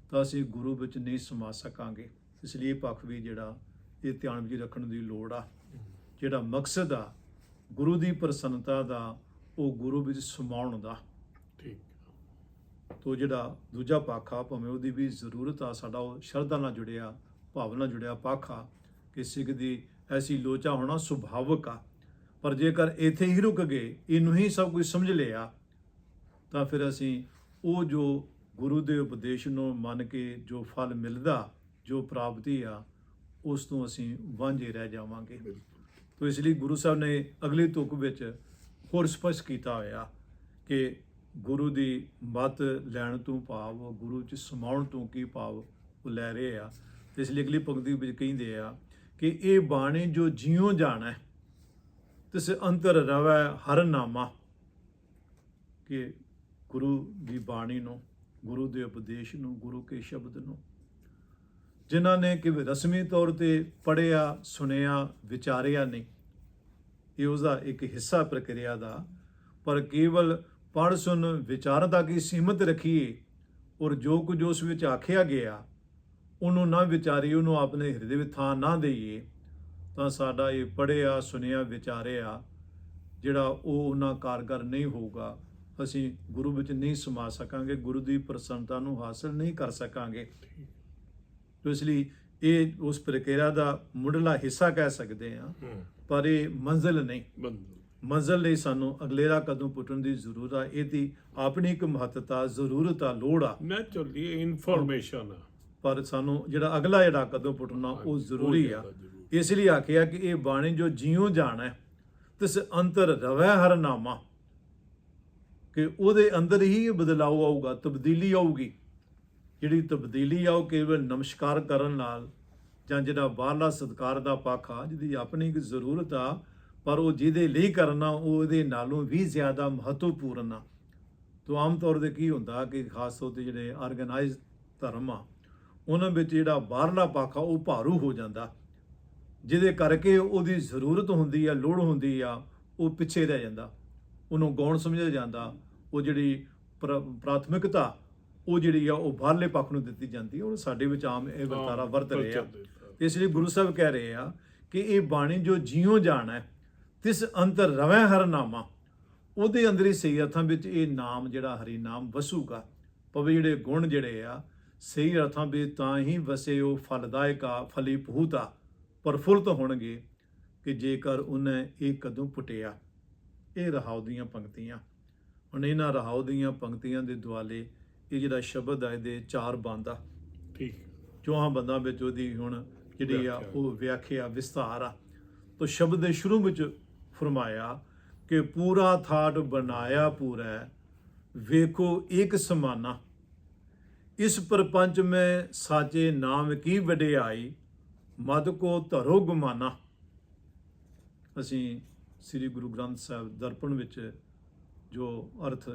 ਤਾਂ ਅਸੀਂ ਗੁਰੂ ਵਿੱਚ ਨਹੀਂ ਸਮਾ ਸਕਾਂਗੇ। ਇਸ ਲਈ ਪੱਖ ਵੀ ਜਿਹੜਾ ਇਹ ਧਿਆਨ ਵਿੱਚ ਰੱਖਣ ਦੀ ਲੋੜ ਆ ਜਿਹੜਾ ਮਕਸਦ ਆ ਗੁਰੂ ਦੀ ਪ੍ਰਸੰਨਤਾ ਦਾ ਉਹ ਗੁਰੂ ਵਿੱਚ ਸਮਾਉਣ ਦਾ। ਠੀਕ। ਤੋ ਜਿਹੜਾ ਦੂਜਾ ਪੱਖ ਆ ਭਾਵੇਂ ਉਹਦੀ ਵੀ ਜ਼ਰੂਰਤ ਆ ਸਾਡਾ ਉਹ ਸ਼ਰਧਾ ਨਾਲ ਜੁੜਿਆ ਭਾਵਨਾ ਨਾਲ ਜੁੜਿਆ ਪੱਖ ਆ ਕਿ ਸਿੱਖ ਦੀ ਐਸੀ ਲੋਚਾ ਹੋਣਾ ਸੁਭਾਵਿਕ ਆ। ਪਰ ਜੇਕਰ ਇੱਥੇ ਹੀ ਰੁਕ ਗਏ, ਇਹਨੂੰ ਹੀ ਸਭ ਕੁਝ ਸਮਝ ਲਿਆ, ਤਾਂ ਫਿਰ ਅਸੀਂ ਉਹ ਜੋ ਗੁਰੂ ਦੇ ਉਪਦੇਸ਼ ਨੂੰ ਮੰਨ ਕੇ ਜੋ ਫਲ ਮਿਲਦਾ, ਜੋ ਪ੍ਰਾਪਤੀ ਆ, ਉਸ ਤੋਂ ਅਸੀਂ ਵਾਂਝੇ ਰਹਿ ਜਾਵਾਂਗੇ। ਬਿਲਕੁਲ ਤੋ ਇਸ ਲਈ ਗੁਰੂ ਸਾਹਿਬ ਨੇ ਅਗਲੀ ਤੁਕ ਵਿੱਚ ਹੋਰ ਸਪਸ਼ਟ ਕੀਤਾ ਹੋਇਆ ਕਿ ਗੁਰੂ ਦੀ ਮਤ ਲੈਣ ਤੋਂ ਭਾਵ, ਗੁਰੂ ਚ ਸਮਾਉਣ ਤੋਂ ਕੀ ਭਾਵ, ਉਹ ਲੈ ਰਹੇ ਆ। ਇਸ ਲਈ ਅਗਲੀ ਪੰਕਤੀ ਵਿੱਚ ਕਹਿੰਦੇ ਆ ਕਿ ਇਹ ਬਾਣੀ ਜੋ ਜਿਉ ਜਾਣਾ, ਤਿਸ ਅੰਤਰ ਰਵੈ ਹਰ ਨਾਮਾ। ਕਿ ਗੁਰੂ ਦੀ ਬਾਣੀ ਨੂੰ, ਗੁਰੂ ਦੇ ਉਪਦੇਸ਼ ਨੂੰ, ਗੁਰੂ ਕੇ ਸ਼ਬਦ ਨੂੰ, ਜਿਨ੍ਹਾਂ ਨੇ ਕਿ ਰਸਮੀ ਤੌਰ ਤੇ ਪੜਿਆ ਸੁਣਿਆ, ਵਿਚਾਰਿਆ ਨਹੀਂ, ਇਹ ਉਸਦਾ ਇੱਕ ਹਿੱਸਾ ਪ੍ਰਕਿਰਿਆ ਦਾ, ਪਰ ਕੇਵਲ ਪੜ ਸੁਣ ਵਿਚਾਰਨ ਤੱਕ ਹੀ ਸੀਮਤ ਰੱਖੀਏ, ਔਰ ਜੋ ਕੁਝ ਉਸ ਵਿੱਚ ਆਖਿਆ ਗਿਆ ਉਹਨੂੰ ਨਾ ਵਿਚਾਰੀ ਉਹਨੂੰ ਆਪਣੇ ਹਿਰਦੇ ਵਿੱਚ ਥਾਂ ਨਾ ਦੇਈਏ ਤਾਂ ਸਾਡਾ ਇਹ ਪੜਿਆ ਸੁਣਿਆ ਵਿਚਾਰਿਆ ਜਿਹੜਾ ਉਹ ਉਹਨਾਂ ਕਾਰਗਰ ਨਹੀਂ ਹੋਊਗਾ। ਅਸੀਂ ਗੁਰੂ ਵਿੱਚ ਨਹੀਂ ਸਮਾ ਸਕਾਂਗੇ ਗੁਰੂ ਦੀ ਪ੍ਰਸੰਨਤਾ ਨੂੰ ਹਾਸਲ ਨਹੀਂ ਕਰ ਸਕਾਂਗੇ। ਤੋ ਇਸ ਲਈ ਇਹ ਉਸ ਪ੍ਰਕਿਰਿਆ ਦਾ ਮੁੱਢਲਾ ਹਿੱਸਾ ਕਹਿ ਸਕਦੇ ਹਾਂ। ਹੂੰ। ਪਰ ਇਹ ਮੰਜ਼ਿਲ ਨਹੀਂ। ਮੰਜ਼ਿਲ ਲਈ ਸਾਨੂੰ ਅਗਲੇਰਾ ਕਦਮ ਪੁੱਟਣ ਦੀ ਜ਼ਰੂਰਤ ਆ। ਇਹਦੀ ਆਪਣੀ ਇੱਕ ਮਹੱਤਤਾ ਜ਼ਰੂਰਤ ਆ ਲੋੜ ਆ। ਨੈਚੁਰਲੀ ਇਨਫੋਰਮੇਸ਼ਨ ਆ। ਪਰ ਸਾਨੂੰ ਜਿਹੜਾ ਅਗਲਾ ਜਿਹੜਾ ਕਦਮ ਪੁੱਟਣਾ ਉਹ ਜ਼ਰੂਰੀ ਆ। ਇਸ ਲਈ ਆਖਿਆ ਕਿ ਇਹ ਬਾਣੀ ਜੋ ਜਿਉ ਜਾਣਾ ਹੈ, ਤਿਸ ਅੰਤਰ ਰਵੈ ਹਰ ਨਾਮਾ। ਕਿ ਉਹਦੇ ਅੰਦਰ ਹੀ ਬਦਲਾਅ ਆਊਗਾ ਤਬਦੀਲੀ ਆਊਗੀ। ਜਿਹੜੀ ਤਬਦੀਲੀ ਆਉ ਕੇਵਲ ਨਮਸਕਾਰ ਕਰਨ ਨਾਲ ਜਾਂ ਜਿਹੜਾ ਬਾਹਰਲਾ ਸਤਕਾਰ ਦਾ ਪੱਖ ਆ ਜਿਹਦੀ ਆਪਣੀ ਇੱਕ ਜ਼ਰੂਰਤ ਆ ਪਰ ਉਹ ਜਿਹਦੇ ਲਈ ਕਰਨਾ ਉਹ ਉਹਦੇ ਨਾਲੋਂ ਵੀ ਜ਼ਿਆਦਾ ਮਹੱਤਵਪੂਰਨ ਆ। ਤੋ ਆਮ ਤੌਰ ਤੇ ਕੀ ਹੁੰਦਾ ਕਿ ਖਾਸ ਤੌਰ ਤੇ ਜਿਹੜੇ ਆਰਗੇਨਾਈਜ਼ ਧਰਮ ਆ ਉਹਨਾਂ ਵਿੱਚ ਜਿਹੜਾ ਬਾਹਰਲਾ ਪੱਖ ਆ ਉਹ ਭਾਰੂ ਹੋ ਜਾਂਦਾ। ਜਿਹਦੇ ਕਰਕੇ ਉਹਦੀ ਜ਼ਰੂਰਤ ਹੁੰਦੀ ਆ ਲੋੜ ਹੁੰਦੀ ਆ ਉਹ ਪਿੱਛੇ ਰਹਿ ਜਾਂਦਾ। ਉਹਨੂੰ ਗੌਣ ਸਮਝਿਆ ਜਾਂਦਾ। ਉਹ ਜਿਹੜੀ ਪ੍ਰ- ਪ੍ਰਾਥਮਿਕਤਾ ਉਹ ਜਿਹੜੀ ਆ ਉਹ ਬਾਹਰਲੇ ਪੱਖ ਨੂੰ ਦਿੱਤੀ ਜਾਂਦੀ ਉਹ ਸਾਡੇ ਵਿੱਚ ਆਮ ਇਹ ਵਰਤਾਰਾ ਵਰਤ ਰਹੇ ਆ। ਇਸ ਲਈ ਗੁਰੂ ਸਾਹਿਬ ਕਹਿ ਰਹੇ ਆ ਕਿ ਇਹ ਬਾਣੀ ਜੋ ਜਿਉ ਜਾਣਾ ਹੈ ਤਿਸ ਅੰਤਰ ਰਵੈ ਹਰ ਨਾਮਾ। ਉਹਦੇ ਅੰਦਰ ਹੀ ਸਹੀ ਅਰਥਾਂ ਵਿੱਚ ਇਹ ਨਾਮ ਜਿਹੜਾ ਹਰੀ ਨਾਮ ਵਸੂਗਾ। ਪਵੇ ਜਿਹੜੇ ਗੁਣ ਜਿਹੜੇ ਆ ਸਹੀ ਅਰਥਾਂ ਵਿੱਚ ਤਾਂ ਹੀ ਵਸੇ ਉਹ ਫਲਦਾਇਕ ਆ ਫਲੀ ਭੂਤਾ ਪਰਫੁੱਲਤ ਹੋਣਗੇ ਕਿ ਜੇਕਰ ਉਹਨੇ ਇਹ ਕਦੋਂ ਪੁੱਟਿਆ। ਇਹ ਰਹਾਉ ਦੀਆਂ ਪੰਕਤੀਆਂ। ਹੁਣ ਇਹਨਾਂ ਰਹਾਉ ਦੀਆਂ ਪੰਕਤੀਆਂ ਦੇ ਦੁਆਲੇ ਇਹ ਜਿਹੜਾ ਸ਼ਬਦ ਆ ਇਹਦੇ ਚਾਰ ਬੰਦ ਆ। ਠੀਕ। ਚੌਹਾਂ ਬੰਦਾਂ ਵਿੱਚ ਉਹਦੀ ਹੁਣ ਜਿਹੜੀ ਆ। ਉਹ ਵਿਆਖਿਆ ਵਿਸਤਾਰ ਆ। ਤੋ ਸ਼ਬਦ ਦੇ ਸ਼ੁਰੂ ਵਿੱਚ ਫਰਮਾਇਆ ਕਿ ਪੂਰਾ ਥਾਟ ਬਣਾਇਆ ਪੂਰਾ ਵੇਖੋ ਇੱਕ ਸਮਾਨਾ। ਇਸ ਪਰਪੰਚ ਮੈਂ ਸਾਚੇ ਨਾਮ ਕੀ ਵਡਿਆਈ ਮਦ ਕੋ ਧਰੋ ਗੁਮਾਨਾ। ਅਸੀਂ ਸ੍ਰੀ ਗੁਰੂ ਗ੍ਰੰਥ ਸਾਹਿਬ ਦਰਪਣ ਵਿੱਚ ਜੋ ਅਰਥ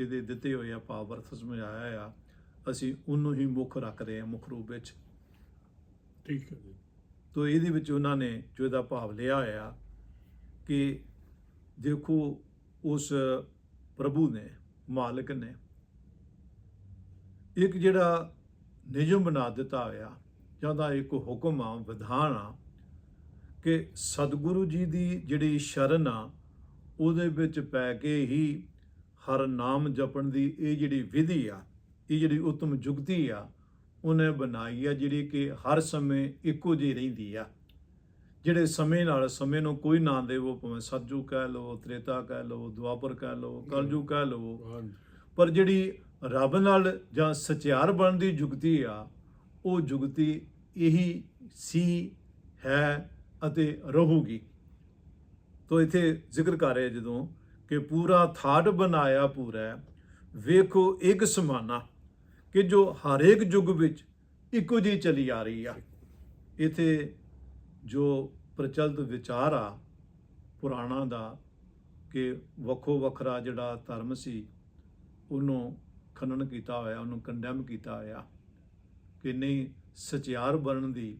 ਇਹਦੇ ਦਿੱਤੇ ਹੋਏ ਆ ਭਾਵ ਅਰਥ ਸਮਝਾਇਆ ਆ ਅਸੀਂ ਉਹਨੂੰ ਹੀ ਮੁੱਖ ਰੱਖਦੇ ਆ ਮੁੱਖ ਰੂਪ ਵਿੱਚ। ਠੀਕ ਹੈ ਜੀ। ਤੋ ਇਹਦੇ ਵਿੱਚ ਉਹਨਾਂ ਨੇ ਜੋ ਇਹਦਾ ਭਾਵ ਲਿਆ ਹੋਇਆ ਕਿ ਦੇਖੋ ਉਸ ਪ੍ਰਭੂ ਨੇ ਮਾਲਕ ਨੇ ਇੱਕ ਜਿਹੜਾ ਨਿਯਮ ਬਣਾ ਦਿੱਤਾ ਹੋਇਆ ਜਿਹਦਾ ਇੱਕ ਹੁਕਮ ਆ ਵਿਧਾਨ ਆ ਕਿ ਸਤਿਗੁਰੂ ਜੀ ਦੀ ਜਿਹੜੀ ਸ਼ਰਨ ਆ ਉਹਦੇ ਵਿੱਚ ਪੈ ਕੇ ਹੀ ਹਰ ਨਾਮ ਜਪਣ ਦੀ ਇਹ ਜਿਹੜੀ ਵਿਧੀ ਆ ਇਹ ਜਿਹੜੀ ਉਤਮ ਜੁਗਤੀ ਆ ਉਹਨੇ ਬਣਾਈ ਆ ਜਿਹੜੀ ਕਿ ਹਰ ਸਮੇਂ ਇੱਕੋ ਜਿਹੀ ਰਹਿੰਦੀ ਆ। ਜਿਹੜੇ ਸਮੇਂ ਨਾਲ ਸਮੇਂ ਨੂੰ ਕੋਈ ਨਾਂ ਦੇਵੋ ਭਾਵੇਂ ਸਤਜੂ ਕਹਿ ਲਓ ਤ੍ਰੇਤਾ ਕਹਿ ਲਓ ਦੁਆਪਰ ਕਹਿ ਲਓ ਕਲਜੂ ਕਹਿ ਲਓ ਪਰ ਜਿਹੜੀ ਰੱਬ ਨਾਲ ਜਾਂ ਸਚਿਆਰ ਬਣਨ ਦੀ ਜੁਗਤੀ ਆ, ਉਹ ਜੁਗਤੀ ਇਹੀ ਸੀ, ਹੈ ਅਤੇ ਰਹੂਗੀ। ਤੋ ਇੱਥੇ ਜ਼ਿਕਰ ਕਰ ਰਿਹਾ ਜਦੋਂ ਕਿ ਪੂਰਾ ਥਾਟ ਬਣਾਇਆ ਪੂਰਾ ਵੇਖੋ ਇੱਕ ਸਮਾਨਾ ਕਿ ਜੋ ਹਰੇਕ ਯੁੱਗ ਵਿੱਚ ਇੱਕੋ ਜਿਹੀ ਚਲੀ ਆ ਰਹੀ ਆ। ਇਥੇ ਜੋ ਪ੍ਰਚਲਿਤ ਵਿਚਾਰ ਆ, ਪੁਰਾਣਾ ਦਾ ਕਿ ਵੱਖੋ ਵੱਖਰਾ ਜਿਹੜਾ ਧਰਮ ਸੀ, ਉਹਨੂੰ ਖੰਡਨ ਕੀਤਾ ਹੋਇਆ, ਉਹਨੂੰ ਕੰਡੈਮ ਕੀਤਾ ਹੋਇਆ ਕਿ ਨਹੀਂ, ਸਚਿਆਰ ਬਣਨ ਦੀ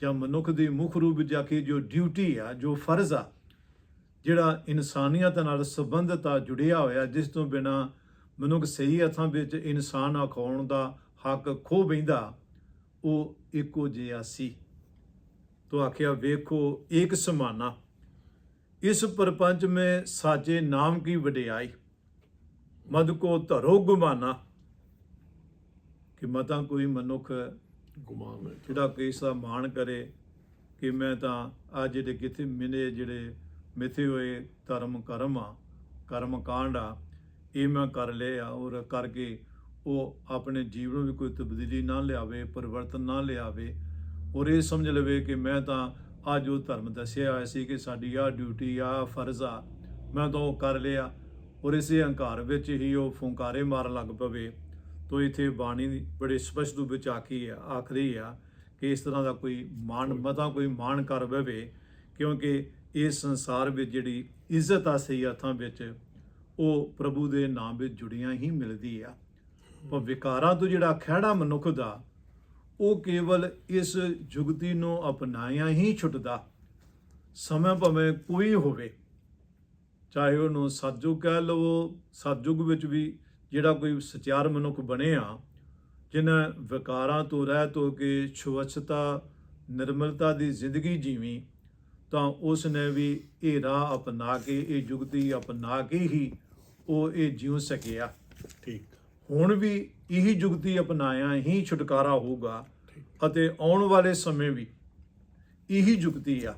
ਜਾਂ ਮਨੁੱਖ ਦੀ ਮੁੱਖ ਰੂਪ ਵਿੱਚ ਜਾ ਕੇ ਜੋ ਡਿਊਟੀ ਆ, ਜੋ ਫਰਜ਼ ਆ, ਜਿਹੜਾ ਇਨਸਾਨੀਅਤ ਨਾਲ ਸੰਬੰਧਤ ਆ, ਜੁੜਿਆ ਹੋਇਆ, ਜਿਸ ਤੋਂ ਬਿਨਾ ਮਨੁੱਖ ਸਹੀ ਅਰਥਾਂ ਵਿੱਚ ਇਨਸਾਨ ਅਖਾਉਣ ਦਾ ਹੱਕ ਖੋ ਬੈਂਦਾ, ਉਹ ਇੱਕੋ ਜਿਹਾ ਸੀ। ਤੋ ਆਖਿਆ, ਵੇਖੋ, ਏਕ ਸਮਾਨਾ। ਇਸ ਪਰਪੰਚ ਮੈਂ ਸਾਜੇ ਨਾਮ ਕੀ ਵਡਿਆਈ? ਮਦ ਕੋ ਧਰੋ ਗੁਮਾਨਾ। ਕਿ ਮਤਾਂ ਕੋਈ ਮਨੁੱਖ ਗੁਮਾਨ ਹੈ। ਜਿਹੜਾ ਦਾ ਮਾਣ ਕਰੇ ਕਿ ਮੈਂ ਤਾਂ ਆ ਜਿਹੜੇ ਕਿਤੇ ਮਿਲੇ ਜਿਹੜੇ ਮਿਥੇ ਹੋਏ ਧਰਮ ਕਰਮ ਆ ਕਰਮ ਕਾਂਡ ਆ ਇਹ ਮੈਂ ਕਰ ਲਏ ਆ ਔਰ ਕਰਕੇ ਉਹ ਆਪਣੇ ਜੀਵਨ ਵਿੱਚ ਕੋਈ ਤਬਦੀਲੀ ਨਾ ਲਿਆਵੇ ਪਰਿਵਰਤਨ ਨਾ ਲਿਆਵੇ ਔਰ ਇਹ ਸਮਝ ਲਵੇ ਕਿ ਮੈਂ ਤਾਂ ਆ ਜੋ ਧਰਮ ਦੱਸਿਆ ਹੋਇਆ ਸੀ ਕਿ ਸਾਡੀ ਆ ਡਿਊਟੀ ਆ ਫਰਜ਼ ਆ ਮੈਂ ਤਾਂ ਉਹ ਕਰ ਲਿਆ। ਔਰ ਇਸੇ ਹੰਕਾਰ ਵਿੱਚ ਹੀ ਉਹ ਫੁੰਕਾਰੇ ਮਾਰਨ ਲੱਗ ਪਵੇ। ਤੋ ਇਥੇ ਬਾਣੀ ਬੜੇ ਸਪਸ਼ਟ ਰੂਪ ਵਿੱਚ ਆਖੀ ਆ ਆਖਰੀ ਆ ਕਿ ਇਸ ਤਰ੍ਹਾਂ ਦਾ ਕੋਈ ਮਾਣ ਮਤਾ ਕੋਈ ਮਾਣ ਕਰ ਬਵੇ ਕਿਉਂਕਿ ਇਸ ਸੰਸਾਰ ਵਿੱਚ ਜਿਹੜੀ ਇੱਜ਼ਤ ਆ ਸਹੀ ਹੱਥਾਂ ਵਿੱਚ, ਉਹ ਪ੍ਰਭੂ ਦੇ ਨਾਮ ਵਿੱਚ ਜੁੜੀਆਂ ਹੀ ਮਿਲਦੀ ਆ। ਪਰ ਵਿਕਾਰਾਂ ਤੋਂ ਜਿਹੜਾ ਖਿਹੜਾ ਮਨੁੱਖ ਦਾ, ਉਹ ਕੇਵਲ ਇਸ ਜੁਗਤੀ ਨੂੰ ਅਪਣਾਇਆ ਹੀ ਛੁੱਟਦਾ। ਸਮੇਂ ਭਾਵੇਂ ਕੋਈ ਹੋਵੇ। ਚਾਹੇ ਉਹਨੂੰ ਸਤਜੁਗ ਕਹਿ ਲਵੋ ਸਤਜੁਗ ਵਿੱਚ ਵੀ ਜਿਹੜਾ ਕੋਈ ਸਚਿਆਰ ਮਨੁੱਖ ਬਣਿਆ ਜਿਨ੍ਹਾਂ ਵਿਕਾਰਾਂ ਤੋਂ ਰਹਿਤ ਹੋ ਕੇ ਛੁਅਛਤਾ ਨਿਰਮਲਤਾ ਦੀ ਜ਼ਿੰਦਗੀ ਜੀਵੀ ਤਾਂ ਉਸ ਨੇ ਵੀ ਇਹ ਰਾਹ ਅਪਣਾ ਕੇ ਇਹ ਜੁਗਤੀ ਅਪਣਾ ਕੇ ਹੀ ਉਹ ਇਹ ਜਿਉ ਸਕਿਆ। ਠੀਕ। ਹੁਣ ਵੀ ਇਹੀ ਜੁਗਤੀ ਅਪਣਾਇਆ ਹੀ ਛੁਟਕਾਰਾ ਹੋਊਗਾ ਅਤੇ ਆਉਣ ਵਾਲੇ ਸਮੇਂ ਵੀ ਇਹੀ ਜੁਗਤੀ ਆ।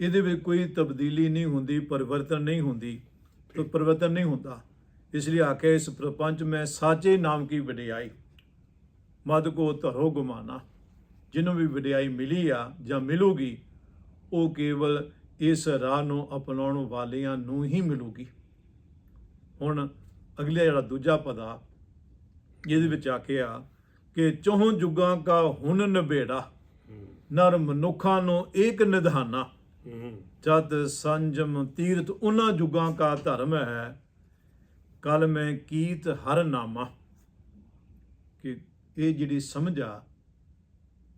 ਇਹਦੇ ਵਿੱਚ ਕੋਈ ਤਬਦੀਲੀ ਨਹੀਂ ਹੁੰਦੀ ਪਰਿਵਰਤਨ ਨਹੀਂ ਹੁੰਦੀ ਤਾਂ ਪਰਿਵਰਤਨ ਨਹੀਂ ਹੁੰਦਾ। ਇਸ ਲਈ ਆਖਿਆ ਇਸ ਪ੍ਰਪੰਚ ਮੈਂ ਸਾਚੇ ਨਾਮ ਕੀ ਵਡਿਆਈ? ਮਦ ਕੋ ਧਰੋ ਗੁਮਾਨਾ। ਜਿਹਨੂੰ ਵੀ ਵਡਿਆਈ ਮਿਲੀ ਆ ਜਾਂ ਮਿਲੂਗੀ ਉਹ ਕੇਵਲ ਇਸ ਰਾਹ ਨੂੰ ਅਪਣਾਉਣ ਵਾਲਿਆਂ ਨੂੰ ਹੀ ਮਿਲੂਗੀ। ਹੁਣ ਅਗਲਾ ਜਿਹੜਾ ਦੂਜਾ ਪਦਾ ਜਿਹਦੇ ਵਿੱਚ ਆਖਿਆ ਕਿ ਚੌਹਾਂ ਜੁਗਾਂ ਕਾ ਹੁਣ ਨਿਬੇੜਾ ਨਰ ਮਨੁੱਖਾਂ ਨੂੰ ਏਕ ਨਿਧਾਨਾ। ਜਦ ਸੰਜਮ ਤੀਰਥ ਉਹਨਾਂ ਜੁਗਾਂ ਕਾ ਧਰਮ ਹੈ ਕਲ ਮੈਂ ਕੀਤ ਹਰ ਨਾਮਾ। ਕਿ ਇਹ ਜਿਹੜੀ ਸਮਝ ਆ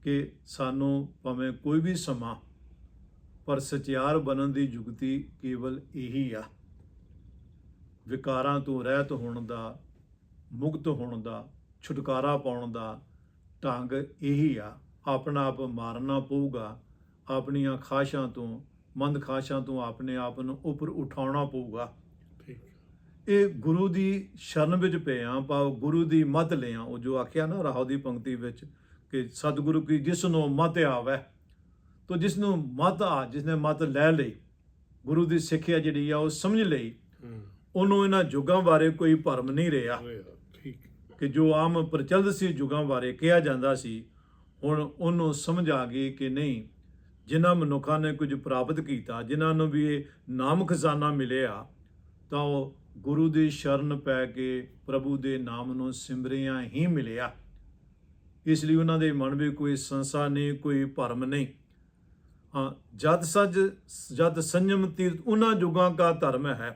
ਕਿ ਸਾਨੂੰ ਭਾਵੇਂ ਕੋਈ ਵੀ ਸਮਾਂ, ਪਰ ਸਚਿਆਰ ਬਣਨ ਦੀ ਯੁਗਤੀ ਕੇਵਲ ਇਹੀ ਆ। ਵਿਕਾਰਾਂ ਤੋਂ ਰਹਿਤ ਹੋਣ ਦਾ, ਮੁਕਤ ਹੋਣ ਦਾ, ਛੁਟਕਾਰਾ ਪਾਉਣ ਦਾ ਢੰਗ ਇਹੀ ਆ। ਆਪਣਾ ਆਪ ਮਾਰਨਾ ਪਊਗਾ। ਆਪਣੀਆਂ ਖਾਸ਼ਾਂ ਤੋਂ ਮੰਦ ਖਾਸ਼ਾਂ ਤੋਂ ਆਪਣੇ ਆਪ ਨੂੰ ਉੱਪਰ ਉਠਾਉਣਾ ਪਊਗਾ। ਠੀਕ ਇਹ ਗੁਰੂ ਦੀ ਸ਼ਰਨ ਵਿੱਚ ਪਏ ਆ ਪਾਓ ਗੁਰੂ ਦੀ ਮਤ ਲਿਆ ਉਹ ਜੋ ਆਖਿਆ ਨਾ ਰਾਹੋ ਦੀ ਪੰਕਤੀ ਵਿੱਚ ਕਿ ਸਤਿਗੁਰੂ ਕੀ ਜਿਸ ਨੂੰ ਮਤ ਆਵੇ ਤੋ ਜਿਸ ਨੂੰ ਮਤ ਆ ਜਿਸ ਨੇ ਮਤ ਲੈ ਲਈ ਗੁਰੂ ਦੀ ਸਿੱਖਿਆ ਜਿਹੜੀ ਆ ਉਹ ਸਮਝ ਲਈ ਉਹਨੂੰ ਇਹਨਾਂ ਯੁੱਗਾਂ ਬਾਰੇ ਕੋਈ ਭਰਮ ਨਹੀਂ ਰਿਹਾ। ਠੀਕ ਕਿ ਜੋ ਆਮ ਪ੍ਰਚਲਿਤ ਸੀ ਯੁੱਗਾਂ ਬਾਰੇ ਕਿਹਾ ਜਾਂਦਾ ਸੀ ਹੁਣ ਉਹਨੂੰ ਸਮਝ ਆ ਗਈ ਕਿ ਨਹੀਂ ਜਿਨ੍ਹਾਂ ਮਨੁੱਖਾਂ ਨੇ ਕੁਝ ਪ੍ਰਾਪਤ ਕੀਤਾ ਜਿਨ੍ਹਾਂ ਨੂੰ ਵੀ ਇਹ ਨਾਮ ਖਜ਼ਾਨਾ ਮਿਲਿਆ ਤਾਂ ਉਹ ਗੁਰੂ ਦੀ ਸ਼ਰਨ ਪੈ ਕੇ ਪ੍ਰਭੂ ਦੇ ਨਾਮ ਨੂੰ ਸਿਮਰਿਆ ਹੀ ਮਿਲਿਆ। ਇਸ ਲਈ ਉਹਨਾਂ ਦੇ ਮਨ ਵਿੱਚ ਕੋਈ ਸੰਸਾ ਨਹੀਂ ਕੋਈ ਭਰਮ ਨਹੀਂ। ਹਾਂ ਜਦ ਸੱਜ ਜਦ ਸੰਜਮ ਤੀਰਥ ਉਹਨਾਂ ਜੁਗਾਂ ਕਾ ਧਰਮ ਹੈ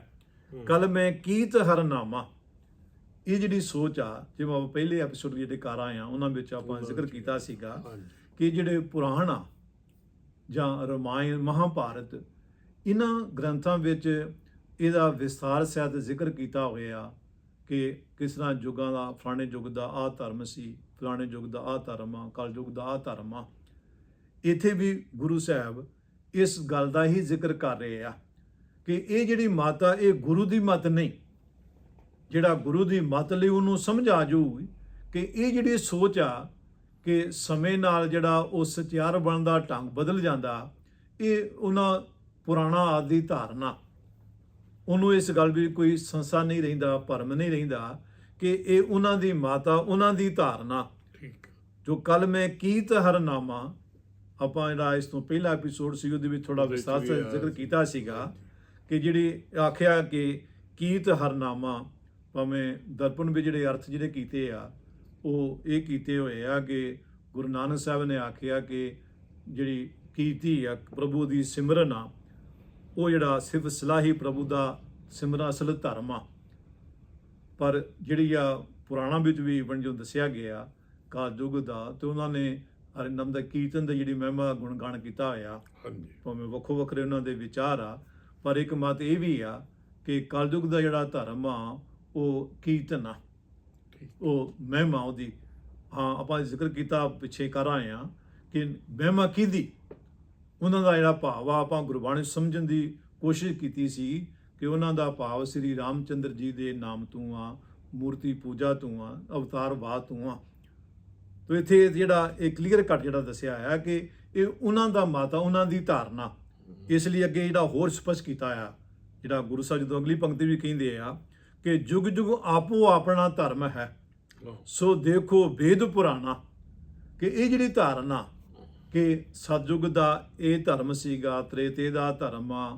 ਕਲ ਮੈਂ ਕੀਤ ਹਰ ਨਾਮਾ। ਇਹ ਜਿਹੜੀ ਸੋਚ ਆ ਜਿਵੇਂ ਆਪਾਂ ਪਹਿਲੇ ਐਪੀਸੋਡ ਜਿਹੜੇ ਕਰ ਆਏ ਆ ਉਹਨਾਂ ਵਿੱਚ ਆਪਾਂ ਜ਼ਿਕਰ ਕੀਤਾ ਸੀਗਾ ਕਿ ਜਿਹੜੇ ਪੁਰਾਣ ਆ ਜਾਂ ਰਮਾਇਣ ਮਹਾਭਾਰਤ, ਇਹਨਾਂ ਗ੍ਰੰਥਾਂ ਵਿੱਚ ਇਹਦਾ ਵਿਸਥਾਰ ਸਹਿਤ ਜ਼ਿਕਰ ਕੀਤਾ ਹੋਇਆ ਕਿ ਕਿਸ ਤਰ੍ਹਾਂ ਯੁੱਗਾਂ ਦਾ, ਫਲਾਣੇ ਯੁੱਗ ਦਾ ਆ ਧਰਮ ਸੀ, ਫਲਾਣੇ ਯੁੱਗ ਦਾ ਆ ਧਰਮ ਆ ਕਲ ਯੁੱਗ ਦਾ ਆ ਧਰਮ ਆ। ਇੱਥੇ ਵੀ ਗੁਰੂ ਸਾਹਿਬ ਇਸ ਗੱਲ ਦਾ ਹੀ ਜ਼ਿਕਰ ਕਰ ਰਹੇ ਆ ਕਿ ਇਹ ਜਿਹੜੀ ਮਾਤਾ, ਇਹ ਗੁਰੂ ਦੀ ਮਤ ਨਹੀਂ, ਜਿਹੜਾ ਗੁਰੂ ਦੀ ਮਤ ਲਈ ਉਹਨੂੰ ਸਮਝ ਆ ਜਾਊਗੀ ਕਿ ਇਹ ਜਿਹੜੀ ਸੋਚ ਆ ਕਿ ਸਮੇਂ ਨਾਲ ਜਿਹੜਾ ਉਹ ਸਚਿਆਰ ਬਣਨ ਦਾ ਢੰਗ ਬਦਲ ਜਾਂਦਾ ਇਹ ਉਹਨਾਂ ਪੁਰਾਣਾ ਆਦੀ ਧਾਰਨਾ। ਉਹਨੂੰ ਇਸ ਗੱਲ ਵੀ ਕੋਈ ਸੰਸਾ ਨਹੀਂ ਰਹਿੰਦਾ ਭਰਮ ਨਹੀਂ ਰਹਿੰਦਾ ਕਿ ਇਹ ਉਹਨਾਂ ਦੀ ਮਾਤਾ ਉਹਨਾਂ ਦੀ ਧਾਰਨਾ। ਠੀਕ। ਜੋ ਕੱਲ ਮੈਂ ਕੀਤ ਹਰਨਾਮਾ ਆਪਾਂ ਜਿਹੜਾ ਇਸ ਤੋਂ ਪਹਿਲਾ ਐਪੀਸੋਡ ਸੀ ਉਹਦੇ ਵਿੱਚ ਥੋੜਾ ਉਹਦੇ 'ਚ ਵਿਸਤਾਰ ਵੀ ਸੇ ਆਇਆ ਜ਼ਿਕਰ। ਕੀਤਾ ਸੀਗਾ ਕਿ ਜਿਹੜੀ ਆਖਿਆ ਕਿ ਕੀਤ ਹਰਨਾਮਾ ਭਾਵੇਂ ਦਰਪਣ ਵਿੱਚ ਜਿਹੜੇ ਅਰਥ ਜਿਹੜੇ ਕੀਤੇ ਆ ਉਹ ਇਹ ਕੀਤੇ ਹੋਏ ਆ ਕਿ ਗੁਰੂ ਨਾਨਕ ਸਾਹਿਬ ਨੇ ਆਖਿਆ ਕਿ ਜਿਹੜੀ ਕੀਤੀ ਆ ਪ੍ਰਭੂ ਦੀ ਸਿਮਰਨ ਆ ਉਹ ਜਿਹੜਾ ਸਿਰਫ ਸਲਾਹੀ ਪ੍ਰਭੂ ਦਾ ਸਿਮਰਨ ਅਸਲ ਧਰਮ ਆ। ਪਰ ਜਿਹੜੀ ਆ ਪੁਰਾਣਾ ਵਿੱਚ ਵੀ ਵੰਜੋਂ ਦੱਸਿਆ ਗਿਆ ਕਾਲ ਯੁੱਗ ਦਾ ਤੇ ਉਹਨਾਂ ਨੇ ਹਰਿਨਾਮ ਦਾ ਕੀਰਤਨ ਦੀ ਜਿਹੜੀ ਮਹਿਮਾ ਗੁਣਗਾਨ ਕੀਤਾ ਹੋਇਆ। ਹਾਂਜੀ। ਭਾਵੇਂ ਵੱਖੋ ਵੱਖਰੇ ਉਹਨਾਂ ਦੇ ਵਿਚਾਰ ਆ ਪਰ ਇੱਕ ਮਤ ਇਹ ਵੀ ਆ ਕਿ ਕਲਯੁਗ ਦਾ ਜਿਹੜਾ ਧਰਮ ਆ ਉਹ ਕੀਰਤਨ ਆ। ਉਹ ਮਹਿਮਾ ਉਹਦੀ, ਹਾਂ, ਆਪਾਂ ਜ਼ਿਕਰ ਕੀਤਾ, ਪਿੱਛੇ ਕਰ ਆਏ ਆ ਕਿ ਮਹਿਮਾ ਕਿਹਦੀ? ਉਹਨਾਂ ਦਾ ਜਿਹੜਾ ਭਾਵ ਆ, ਆਪਾਂ ਗੁਰਬਾਣੀ ਸਮਝਣ ਦੀ ਕੋਸ਼ਿਸ਼ ਕੀਤੀ ਸੀ ਕਿ ਉਹਨਾਂ ਦਾ ਭਾਵ ਸ੍ਰੀ ਰਾਮਚੰਦਰ ਜੀ ਦੇ ਨਾਮ ਤੋਂ ਆ, ਮੂਰਤੀ ਪੂਜਾ ਤੋਂ ਆ, ਅਵਤਾਰ ਬਾਦ ਤੋਂ ਆ। ਤੋ ਇੱਥੇ ਜਿਹੜਾ ਇਹ ਕਲੀਅਰ ਕੱਟ ਜਿਹੜਾ ਦੱਸਿਆ ਹੈ ਕਿ ਇਹ ਉਹਨਾਂ ਦਾ ਮਾਤਾ, ਉਹਨਾਂ ਦੀ ਧਾਰਨਾ। ਇਸ ਲਈ ਅੱਗੇ ਜਿਹੜਾ ਹੋਰ ਸਪਸ਼ਟ ਕੀਤਾ ਆ, ਜਿਹੜਾ ਗੁਰੂ ਸਾਹਿਬ ਜਦੋਂ ਅਗਲੀ ਪੰਕਤੀ ਵੀ ਕਹਿੰਦੇ ਆ ਕਿ ਜੁਗ ਜੁਗ ਆਪੋ ਆਪਣਾ ਧਰਮ ਹੈ। ਸੋ ਦੇਖੋ ਵੇਦ ਪੁਰਾਣਾ ਕਿ ਇਹ ਜਿਹੜੀ ਧਾਰਨਾ ਕਿ ਸਤਜੁਗ ਦਾ ਇਹ ਧਰਮ ਸੀਗਾ ਤ੍ਰੇਤੇ ਦਾ ਧਰਮ ਆ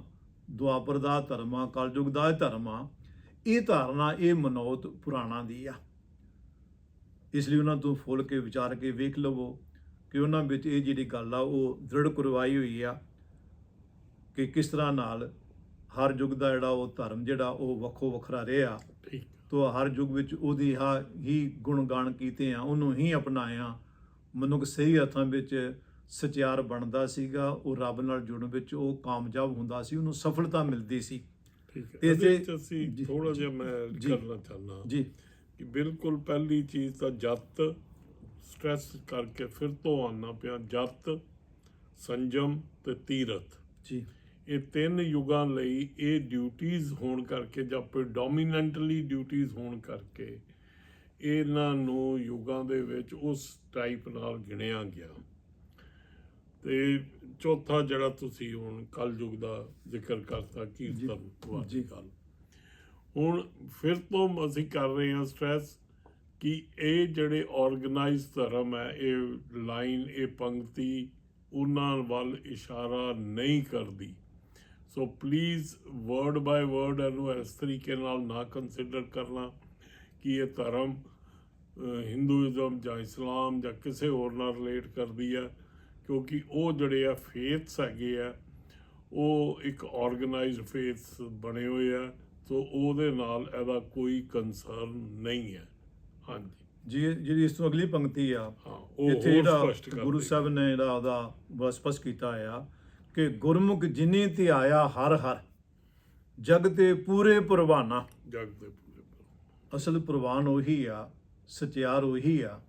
ਦੁਆਪਰ ਦਾ ਧਰਮ ਆ ਕਲਯੁਗ ਦਾ ਧਰਮ ਆ ਇਹ ਧਾਰਨਾ ਇਹ ਮਨੋਤ ਪੁਰਾਣਾ ਦੀ ਆ। ਇਸ ਲਈ ਉਹਨਾਂ ਤੋਂ ਫੁੱਲ ਕੇ ਵਿਚਾਰ ਕੇ ਵੇਖ ਲਵੋ ਕਿ ਉਹਨਾਂ ਵਿੱਚ ਇਹ ਜਿਹੜੀ ਗੱਲ ਆ ਉਹ ਦ੍ਰਿੜ ਕਰਵਾਈ ਹੋਈ ਆ ਕਿ ਕਿਸ ਤਰ੍ਹਾਂ ਨਾਲ ਹਰ ਯੁੱਗ ਦਾ ਜਿਹੜਾ ਉਹ ਧਰਮ ਜਿਹੜਾ ਉਹ ਵੱਖੋ ਵੱਖਰਾ ਰਿਹਾ। ਠੀਕ। ਤੋ ਹਰ ਯੁੱਗ ਵਿੱਚ ਉਹਦੀ ਹਾ ਹੀ ਗੁਣਗਾਨ ਕੀਤੇ ਆ ਉਹਨੂੰ ਹੀ ਅਪਣਾਇਆ। ਮਨੁੱਖ ਸਹੀ ਅਰਥਾਂ ਵਿੱਚ ਸਚਿਆਰ ਬਣਦਾ ਸੀਗਾ ਉਹ ਰੱਬ ਨਾਲ ਜੁੜਨ ਵਿੱਚ ਉਹ ਕਾਮਯਾਬ ਹੁੰਦਾ ਸੀ ਉਹਨੂੰ ਸਫਲਤਾ ਮਿਲਦੀ ਸੀ। ਠੀਕ ਹੈ। ਤੇ ਅਸੀਂ ਥੋੜਾ ਜਿਹਾ ਮੈਂ। ਕਰਨਾ ਚਾਹੁੰਦਾ ਜੀ। ਕਿ ਬਿਲਕੁਲ ਪਹਿਲੀ ਚੀਜ਼ ਤਾਂ ਜਤ ਸਟ੍ਰੈਸ ਕਰਕੇ ਫਿਰ ਤੋਂ ਆਉਣਾ ਪਿਆ ਜਤ ਸੰਜਮ ਤੇ ਤੀਰਥ। ਜੀ। ਇਹ ਤਿੰਨ ਯੁਗਾਂ ਲਈ ਇਹ ਡਿਊਟੀਆਂ ਹੋਣ ਕਰਕੇ ਜਾਂ ਪ੍ਰਡੋਮੀਨੈਂਟਲੀ ਡਿਊਟੀਆਂ ਹੋਣ ਕਰਕੇ ਇਹਨਾਂ ਨੂੰ ਯੁਗਾਂ ਦੇ ਵਿੱਚ ਉਸ ਟਾਈਪ ਨਾਲ ਗਿਣਿਆ ਗਿਆ। ਤੇ ਚੌਥਾ ਜਿਹੜਾ ਤੁਸੀਂ ਹੁਣ ਕਲ ਯੁਗ ਦਾ ਜ਼ਿਕਰ ਕਰਤਾ ਕੀਰਤਨ ਵਾਲੀ ਜੀ। ਗੱਲ। ਹੁਣ ਫਿਰ ਤੋਂ ਅਸੀਂ ਕਰ ਰਹੇ ਹਾਂ ਸਟ੍ਰੈਸ ਕਿ ਇਹ ਜਿਹੜੇ ਆਰਗੇਨਾਈਜ਼ ਧਰਮ ਹੈ ਇਹ ਲਾਈਨ ਇਹ ਪੰਕਤੀ ਉਹਨਾਂ ਵੱਲ ਇਸ਼ਾਰਾ ਨਹੀਂ ਕਰਦੀ। So please word by word ਇਹਨੂੰ ਇਸ ਤਰੀਕੇ ਨਾਲ ਨਾ ਕੰਸੀਡਰ ਕਰਨਾ ਕਿ ਇਹ ਧਰਮ ਹਿੰਦੂਇਜ਼ਮ ਜਾਂ ਇਸਲਾਮ ਜਾਂ ਕਿਸੇ ਹੋਰ ਨਾਲ ਰਿਲੇਟ ਕਰਦੀ ਹੈ ਕਿਉਂਕਿ ਉਹ ਜਿਹੜੇ ਆ ਫੇਥਸ ਹੈਗੇ ਆ ਉਹ ਇੱਕ ਆਰਗੇਨਾਈਜ਼ਡ ਫੇਥਸ ਬਣੇ ਹੋਏ ਆ ਸੋ ਉਹਦੇ ਨਾਲ ਇਹਦਾ ਕੋਈ ਕੰਸਰਨ ਨਹੀਂ ਹੈ। ਹਾਂਜੀ। ਜੀ ਜਿਹੜੀ ਇਸ ਤੋਂ ਅਗਲੀ ਪੰਕਤੀ ਆ ਹਾਂ ਉਹ ਇੱਥੇ ਹੋਰ ਜਿਹੜਾ ਗੁਰੂ ਸਾਹਿਬ ਨੇ ਜਿਹੜਾ ਉਹਦਾ ਬੜਾ ਸਪਸ਼ਟ ਕੀਤਾ ਆ ਕਿ ਗੁਰਮੁਖ ਜਿਨੇ ਧਿਆਇਆ ਹਰ ਹਰ ਜਗ ਤੇ ਪੂਰੇ ਪ੍ਰਵਾਨਾ। ਜਗ ਦੇ ਪੂਰੇ ਅਸਲ ਪ੍ਰਵਾਨ ਉਹੀ ਆ ਸਚਿਆਰ ਉਹੀ ਆ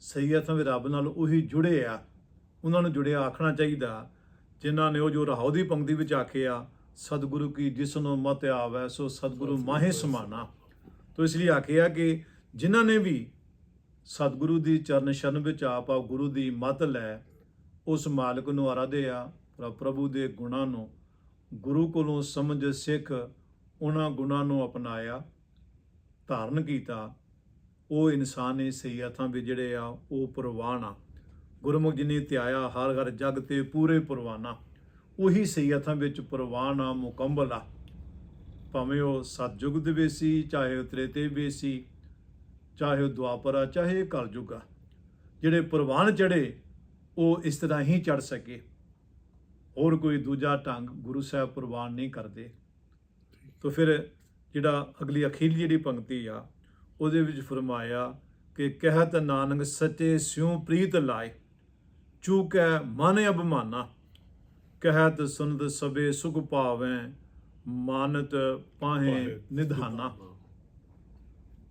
ਸਹੀ ਅਰਥਾਂ ਵਿੱਚ ਰੱਬ ਨਾਲ ਉਹੀ ਜੁੜੇ ਆ। ਉਹਨਾਂ ਨੂੰ ਜੁੜਿਆ ਆਖਣਾ ਚਾਹੀਦਾ ਜਿਨ੍ਹਾਂ ਨੇ ਉਹ ਜੋ ਰਹਾਉ ਦੀ ਪੰਕਤੀ ਵਿੱਚ ਆਖਿਆ ਸਤਿਗੁਰੂ ਕੀ ਜਿਸਨੂੰ ਮਤ ਆਵੈ ਸੋ ਸਤਿਗੁਰੂ ਮਾਹੇ ਸਮਾਨਾ। ਤੋ ਇਸ ਲਈ ਆਖਿਆ ਕਿ ਜਿਨ੍ਹਾਂ ਨੇ ਵੀ ਸਤਿਗੁਰੂ ਦੀ ਚਰਨ ਸ਼ਰਨ ਵਿੱਚ ਆਪਾ ਗੁਰੂ ਦੀ ਮਤ ਲੈ ਉਸ ਮਾਲਕ ਨੂੰ ਆਰਾਧਿਆ ਪ੍ਰਭੂ ਦੇ ਗੁਣਾਂ ਨੂੰ ਗੁਰੂ ਕੋਲੋਂ ਸਮਝ ਸਿੱਖ ਉਹਨਾਂ ਗੁਣਾਂ ਨੂੰ ਅਪਣਾਇਆ, ਧਾਰਨ ਕੀਤਾ, ਉਹ ਇਨਸਾਨ ਇਹ ਸਹੀ ਅਰਥਾਂ ਵਿੱਚ ਜਿਹੜੇ ਆ ਉਹ ਪ੍ਰਵਾਨ ਆ ਗੁਰਮੁਖ ਜਿਨੇ ਧਿਆਇਆ, ਹਰ ਹਰ ਜਗ ਤੇ ਪੂਰੇ ਪ੍ਰਵਾਨਾ। ਉਹੀ ਸਹੀ ਅਰਥਾਂ ਵਿੱਚ ਪ੍ਰਵਾਨ ਆ ਮੁਕੰਮਲ ਆ। ਭਾਵੇਂ ਉਹ ਸਤਜੁਗ ਦੇ ਵਿੱਚ ਸੀ, ਚਾਹੇ ਉਹ ਤ੍ਰੇਤੇ ਵਿੱਚ ਸੀ, ਚਾਹੇ ਉਹ ਦੁਆਪਰ ਆ, ਚਾਹੇ ਕਲਯੁਗ ਆ। ਜਿਹੜੇ ਪ੍ਰਵਾਨ ਚੜੇ ਉਹ ਇਸ ਤਰ੍ਹਾਂ ਹੀ ਚੜ ਸਕੇ। ਹੋਰ ਕੋਈ ਦੂਜਾ ਢੰਗ ਗੁਰੂ ਸਾਹਿਬ ਪ੍ਰਵਾਨ ਨਹੀਂ ਕਰਦੇ। ਤੋ ਫਿਰ ਜਿਹੜਾ ਅਗਲੀ ਅਖੀਰਲੀ ਜਿਹੜੀ ਪੰਕਤੀ ਆ ਉਹਦੇ ਵਿੱਚ ਫਰਮਾਇਆ ਕਿ ਕਹਿਤ ਨਾਨਕ ਸੱਚੇ ਸਿਉ ਪ੍ਰੀਤ ਲਾਏ ਚੂਕੈ ਮਨ ਅਭਮਾਨਾ ਕਹਿਤ ਸੁਨਦ ਸਬੇ ਸੁਖ ਪਾਵੈ ਮਾਨਤ ਪਾਹੇ ਨਿਧਾਨਾ।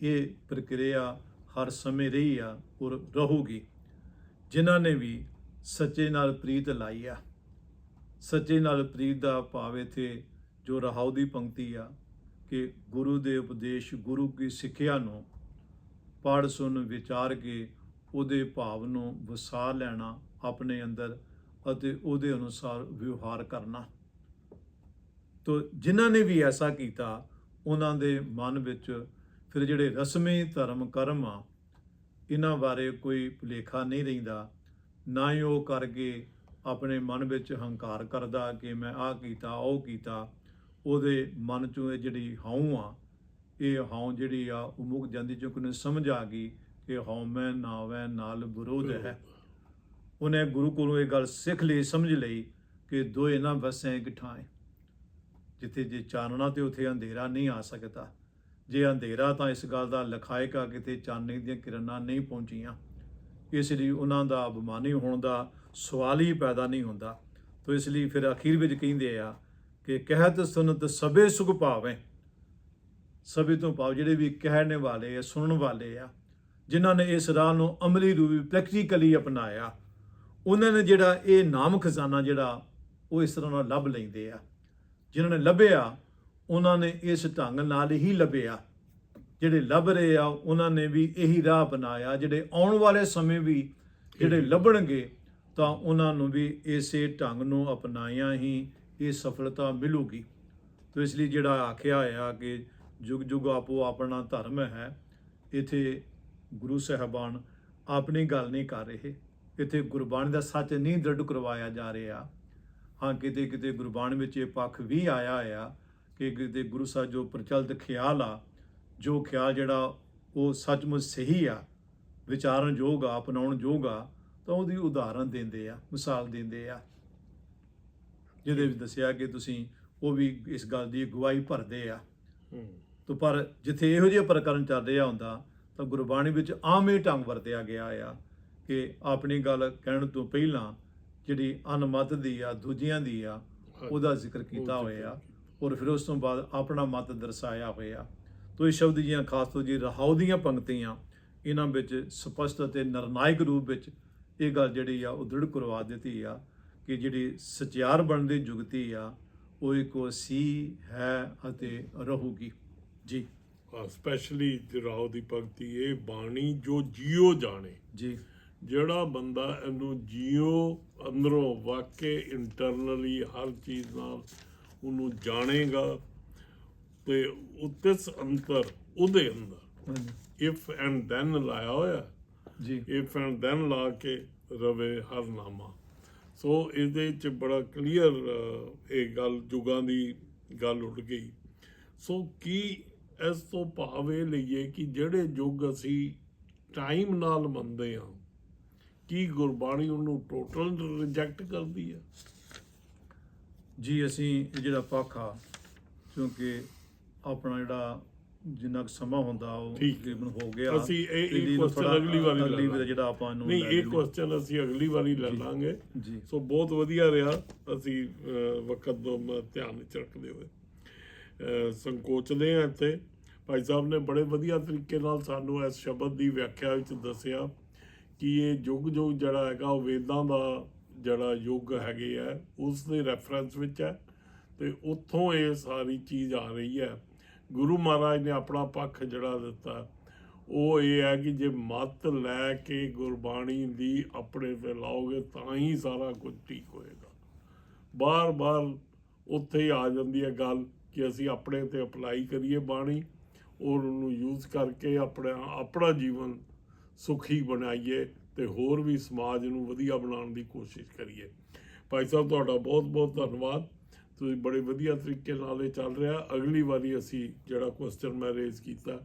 ਇਹ ਪ੍ਰਕਿਰਿਆ ਹਰ ਸਮੇਂ ਰਹੀ ਆ ਔਰ ਰਹੂਗੀ। ਜਿਨ੍ਹਾਂ ਨੇ ਵੀ ਸੱਚੇ ਨਾਲ ਪ੍ਰੀਤ ਲਾਈ ਆ। ਸੱਚੇ ਨਾਲ ਪ੍ਰੀਤ ਦਾ ਭਾਵ ਇੱਥੇ ਜੋ ਰਹਾਉ ਦੀ ਪੰਕਤੀ ਆ, ਕਿ ਗੁਰੂ ਦੇ ਉਪਦੇਸ਼ ਗੁਰੂ ਕੀ ਸਿੱਖਿਆ ਨੂੰ ਪੜ੍ਹ ਸੁਣ ਵਿਚਾਰ ਕੇ ਉਹਦੇ ਭਾਵ ਨੂੰ ਵਸਾ ਲੈਣਾ ਆਪਣੇ ਅੰਦਰ ਅਤੇ ਉਹਦੇ ਅਨੁਸਾਰ ਵਿਵਹਾਰ ਕਰਨਾ। ਤੋ ਜਿਨ੍ਹਾਂ ਨੇ ਵੀ ਐਸਾ ਕੀਤਾ, ਉਹਨਾਂ ਦੇ ਮਨ ਵਿੱਚ ਫਿਰ ਜਿਹੜੇ ਰਸਮੀ ਧਰਮ ਕਰਮ ਆ, ਇਹਨਾਂ ਬਾਰੇ ਕੋਈ ਭੁਲੇਖਾ ਨਹੀਂ ਰਹਿੰਦਾ, ਨਾ ਹੀ ਉਹ ਕਰਕੇ ਆਪਣੇ ਮਨ ਵਿੱਚ ਹੰਕਾਰ ਕਰਦਾ ਕਿ ਮੈਂ ਆਹ ਕੀਤਾ, ਉਹ ਕੀਤਾ, ਉਹਦੇ ਮਨ ਚੋਂ ਇਹ ਜਿਹੜੀ ਹਉ ਆ, ਇਹ ਹਉ ਜਿਹੜੀ ਆ, ਉਹ ਮੁੱਕ ਜਾਂਦੀ ਕਿਉਂਕਿ ਉਹਨੂੰ ਸਮਝ ਆ ਗਈ ਕਿ ਹਉ ਮੈਂ ਨਾਵੈ ਨਾਲ ਵਿਰੋਧ ਹੈ। ਉਹਨੇ ਗੁਰੂ ਕੋਲੋਂ ਇਹ ਗੱਲ ਸਿੱਖ ਲਈ, ਸਮਝ ਲਈ ਕਿ ਦੋਏ ਨਾ ਵਸੈ ਇੱਕ ਥਾਂ ਜਿੱਥੇ ਜੇ ਚਾਨਣਾ ਤੇ ਉਥੇ ਅੰਧੇਰਾ ਨਹੀਂ ਆ ਸਕਦਾ। ਜੇ ਅੰਧੇਰਾ ਤਾਂ ਇਸ ਗੱਲ ਦਾ ਲਖਾਇਕਾ ਕਿਤੇ ਚਾਨਣੀ ਦੀਆਂ ਕਿਰਨਾਂ ਨਹੀਂ ਪਹੁੰਚੀਆਂ। ਇਸ ਲਈ ਉਹਨਾਂ ਦਾ ਅਭਿਮਾਨੀ ਹੋਣ ਦਾ ਸਵਾਲ ਹੀ ਪੈਦਾ ਨਹੀਂ ਹੁੰਦਾ। ਤੋ ਇਸ ਲਈ ਫਿਰ ਅਖੀਰ ਵਿੱਚ ਕਹਿੰਦੇ ਆ ਕਿ ਕਹਿਤ ਸੁਨਤ ਸਭੇ ਸੁਖ ਪਾਵੇ ਸਭੇ ਤੋਂ ਭਾਵ ਜਿਹੜੇ ਵੀ ਕਹਿਣ ਵਾਲੇ ਆ, ਸੁਣਨ ਵਾਲੇ ਆ, ਜਿਨ੍ਹਾਂ ਨੇ ਇਸ ਰਾਹ ਨੂੰ ਅਮਲੀ ਰੂਪੀ ਪ੍ਰੈਕਟੀਕਲੀ ਅਪਣਾਇਆ, ਉਹਨਾਂ ਨੇ ਜਿਹੜਾ ਇਹ ਨਾਮ ਖਜ਼ਾਨਾ ਜਿਹੜਾ ਉਹ ਇਸ ਤਰ੍ਹਾਂ ਨਾਲ ਲੱਭ ਲੈਂਦੇ ਆ। ਜਿਨ੍ਹਾਂ ਨੇ ਲੱਭਿਆ, ਉਹਨਾਂ ਨੇ ਇਸ ਢੰਗ ਨਾਲ ਹੀ ਲੱਭਿਆ। ਜਿਹੜੇ ਲੱਭ ਰਹੇ ਆ, ਉਹਨਾਂ ਨੇ ਵੀ ਇਹੀ ਰਾਹ ਅਪਣਾਇਆ, ਜਿਹੜੇ ਆਉਣ ਵਾਲੇ ਸਮੇਂ ਵੀ ਜਿਹੜੇ ਲੱਭਣਗੇ ਤਾਂ ਉਹਨਾਂ ਨੂੰ ਵੀ ਇਸੇ ਢੰਗ ਨੂੰ ਅਪਣਾਇਆ ਹੀ ਇਹ ਸਫਲਤਾ ਮਿਲੂਗੀ। ਤੋ ਇਸ ਲਈ ਜਿਹੜਾ ਆਖਿਆ ਹੋਇਆ ਕਿ ਜੁਗ ਜੁਗ ਆਪੋ ਆਪਣਾ ਧਰਮ ਹੈ, ਇਥੇ ਗੁਰੂ ਸਾਹਿਬਾਨ ਆਪਣੀ ਗੱਲ ਨਹੀਂ ਕਰ ਰਹੇ। ਇੱਥੇ ਗੁਰਬਾਣੀ ਦਾ ਸੱਚ ਨਹੀਂ ਦ੍ਰਿੜ ਕਰਵਾਇਆ ਜਾ ਰਿਹਾ। ਹਾਂ, ਕਿਤੇ ਕਿਤੇ ਗੁਰਬਾਣੀ ਵਿੱਚ ਇਹ ਪੱਖ ਵੀ ਆਇਆ ਆ ਕਿ ਕਿਤੇ ਗੁਰੂ ਸਾਹਿਬ ਜੋ ਪ੍ਰਚਲਿਤ ਖਿਆਲ ਆ, ਜੋ ਖਿਆਲ ਜਿਹੜਾ ਉਹ ਸੱਚਮੁੱਚ ਸਹੀ ਆ ਵਿਚਾਰਨ ਯੋਗ ਆ ਅਪਣਾਉਣ ਯੋਗ ਆ ਤਾਂ ਉਹਦੀ ਉਦਾਹਰਨ ਦਿੰਦੇ ਆ ਮਿਸਾਲ ਦਿੰਦੇ ਆ। ਜਿਹਦੇ ਵਿੱਚ ਦੱਸਿਆ ਕਿ ਤੁਸੀਂ ਉਹ ਵੀ ਇਸ ਗੱਲ ਦੀ ਗਵਾਹੀ ਭਰਦੇ ਆ। ਹੂੰ। ਤੋ ਪਰ ਜਿੱਥੇ ਇਹੋ ਜਿਹੇ ਪ੍ਰਕਰਨ ਚੱਲ ਰਿਹਾ ਹੁੰਦਾ ਤਾਂ ਗੁਰਬਾਣੀ ਵਿੱਚ ਆਮ ਇਹ ਢੰਗ ਵਰਤਿਆ ਗਿਆ ਆ ਕਿ ਆਪਣੀ ਗੱਲ ਕਹਿਣ ਤੋਂ ਪਹਿਲਾਂ ਜਿਹੜੀ ਅਨਮਤ ਦੀ ਆ ਦੂਜਿਆਂ ਦੀ ਆ ਉਹਦਾ ਜ਼ਿਕਰ ਕੀਤਾ ਹੋਇਆ ਔਰ ਫਿਰ ਉਸ ਤੋਂ ਬਾਅਦ ਆਪਣਾ ਮਤ ਦਰਸਾਇਆ ਹੋਇਆ। ਤੋ ਇਹ ਸ਼ਬਦ ਜੀਆਂ ਖਾਸ ਤੋਂ ਜੀ ਰਹਾਉ ਦੀਆਂ ਪੰਕਤੀਆਂ ਇਹਨਾਂ ਵਿੱਚ ਸਪਸ਼ਟ ਅਤੇ ਨਿਰਣਾਇਕ ਰੂਪ ਵਿੱਚ ਇਹ ਗੱਲ ਜਿਹੜੀ ਆ ਉਹ ਦ੍ਰਿੜ ਕਰਵਾ ਦਿੱਤੀ ਆ ਕਿ ਜਿਹੜੀ ਸਚਿਆਰ ਬਣਨ ਦੀ ਜੁਗਤੀ ਆ ਉਹ ਇੱਕੋ ਸੀ ਹੈ ਅਤੇ ਰਹੂਗੀ। ਜੀ। ਸਪੈਸ਼ਲੀ ਰਾਓ ਦੀ ਭਗਤੀ ਇਹ ਬਾਣੀ ਜੋ ਜੀਓ ਜਾਣੇ। ਜੀ। ਜਿਹੜਾ ਬੰਦਾ ਇਹਨੂੰ ਜੀਓ ਅੰਦਰੋਂ ਵਾਕੇ ਇੰਟਰਨਲੀ ਹਰ ਚੀਜ਼ ਨਾਲ ਉਹਨੂੰ ਜਾਣੇਗਾ ਤੇ ਉਤਿਸ ਅੰਤਰ ਉਹਦੇ ਅੰਦਰ ਇਫ ਐਂਡ ਦੈਨ ਲਾਇਆ ਹੋਇਆ। ਜੀ। ਇਫ ਐਂਡ ਦੈਨ ਲਾ ਕੇ ਰਵੇ ਹਰ ਨਾਮਾ ਸੋ ਇਹਦੇ ਚ ਬੜਾ ਕਲੀਅਰ ਇਹ ਗੱਲ ਜੁਗਾਂ ਦੀ ਗੱਲ ਉੱਡ ਗਈ। ਸੋ ਕੀ ਇਸ ਤੋਂ ਭਾਵ ਇਹ ਲਈਏ ਕਿ ਜਿਹੜੇ ਯੁੱਗ ਅਸੀਂ ਟਾਈਮ ਨਾਲ ਮੰਨਦੇ ਹਾਂ ਕੀ ਗੁਰਬਾਣੀ ਉਹਨੂੰ ਟੋਟਲ ਰਿਜੈਕਟ ਕਰਦੀ ਹੈ? ਜੀ ਅਸੀਂ ਇਹ ਜਿਹੜਾ ਪੱਖ ਆ ਕਿਉਂਕਿ ਆਪਣਾ ਜਿਹੜਾ ਜਿੰਨਾ ਕੁ ਸਮਾਂ ਹੁੰਦਾ ਉਹ ਠੀਕ। ਤਕਰੀਬਨ ਹੋ ਗਿਆ ਅਸੀਂ ਇਹ- ਇਹ ਇਹਦੀ ਨੂੰ question ਥੋੜ੍ਹਾ ਅਗਲੀ ਵਾਰੀ ਅਗਲੀ ਲੈ ਵਾਰ ਜਿਹੜਾ ਆਪਾਂ ਨੂੰ ਨਹੀਂ ਲੈ ਇਹ ਲੈਂਦੇ। ਕੁਐਸਚਨ ਅਸੀਂ ਅਗਲੀ ਵਾਰੀ ਲੈ। ਲਾਂਗੇ ਜੀ ਸੋ ਬਹੁਤ ਵਧੀਆ ਰਿਹਾ ਅਸੀਂ ਅਹ, ਵਕਤ ਮ- ਧਿਆਨ ਵਿੱਚ ਰੱਖਦੇ ਹੋਏ ਅਹ, ਸੰਕੋਚਦੇ ਆ ਇੱਥੇ ਭਾਈ ਸਾਹਿਬ ਨੇ ਬੜੇ ਵਧੀਆ ਤਰੀਕੇ ਨਾਲ ਸਾਨੂੰ ਇਸ ਸ਼ਬਦ ਦੀ ਵਿਆਖਿਆ ਵਿੱਚ ਦੱਸਿਆ ਕਿ ਇਹ ਯੁੱਗ ਜੋ ਜਿਹੜਾ ਹੈਗਾ ਉਹ ਵੇਦਾਂ ਦਾ ਜਿਹੜਾ ਯੁੱਗ ਹੈਗੇ ਆ ਉਸ ਦੇ ਰੈਫਰੈਂਸ ਵਿੱਚ ਹੈ ਤੇ ਉੱਥੋਂ ਇਹ ਸਾਰੀ ਚੀਜ਼ ਆ ਰਹੀ ਹੈ ਗੁਰੂ ਮਹਾਰਾਜ ਨੇ ਆਪਣਾ ਪੱਖ ਜਿਹੜਾ ਦਿੱਤਾ। ਉਹ ਇਹ ਹੈ ਕਿ ਜੇ ਮਤ ਲੈ ਕੇ ਗੁਰਬਾਣੀ ਦੀ ਆਪਣੇ ਤੇ ਲਾਓਗੇ ਤਾਂ ਹੀ ਸਾਰਾ ਕੁਝ ਠੀਕ ਹੋਏਗਾ। ਬਾਰ-ਬਾਰ ਉੱਥੇ ਹੀ ਆ ਜਾਂਦੀ ਹੈ ਗੱਲ ਕਿ ਅਸੀਂ ਆਪਣੇ ਤੇ ਅਪਲਾਈ ਕਰੀਏ ਬਾਣੀ, ਔਰ ਉਹਨੂੰ ਯੂਜ਼ ਕਰਕੇ ਆਪਣਾ ਆਪਣਾ ਜੀਵਨ ਸੁਖੀ ਬਣਾਈਏ ਤੇ ਹੋਰ ਵੀ ਸਮਾਜ ਨੂੰ ਵਧੀਆ ਬਣਾਉਣ ਦੀ ਕੋਸ਼ਿਸ਼ ਕਰੀਏ। ਭਾਈ ਸਾਹਿਬ, ਤੁਹਾਡਾ ਬਹੁਤ-ਬਹੁਤ ਧੰਨਵਾਦ। ਤੁਸੀਂ ਬੜੇ ਵਧੀਆ ਤਰੀਕੇ ਨਾਲ ਇਹ ਚੱਲ ਰਿਹਾ। ਅਗਲੀ ਵਾਰੀ ਅਸੀਂ ਜਿਹੜਾ ਕੁਐਸਚਨ ਮੈਂ ਰੇਜ਼ ਕੀਤਾ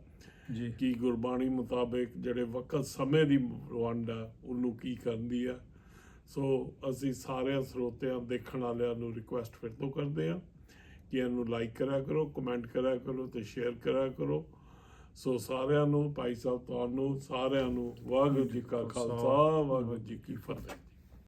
ਜੀ। ਕਿ ਗੁਰਬਾਣੀ ਮੁਤਾਬਕ ਜਿਹੜੇ ਵਕਤ ਸਮੇਂ ਦੀ ਵੰਡ ਆ ਉਹਨੂੰ ਕੀ ਕਰਦੀ ਆ। ਸੋ ਅਸੀਂ ਸਾਰਿਆਂ ਸਰੋਤਿਆਂ ਦੇਖਣ ਵਾਲਿਆਂ ਨੂੰ ਰਿਕੁਐਸਟ ਫਿਰ ਤੋਂ ਕਰਦੇ ਆ ਕਿ ਇਹਨੂੰ ਲਾਈਕ ਕਰਿਆ ਕਰੋ ਕਮੈਂਟ ਕਰਿਆ ਕਰੋ ਤੇ ਸ਼ੇਅਰ ਕਰਿਆ ਕਰੋ। ਸੋ ਸਾਰਿਆਂ ਨੂੰ ਭਾਈ ਸਾਹਿਬ ਤੁਹਾਨੂੰ ਸਾਰਿਆਂ ਨੂੰ ਵਾਹਿਗੁਰੂ ਜੀ ਕਾ ਖਾਲਸਾ ਵਾਹਿਗੁਰੂ ਜੀ ਕੀ ਫਤਿਹ।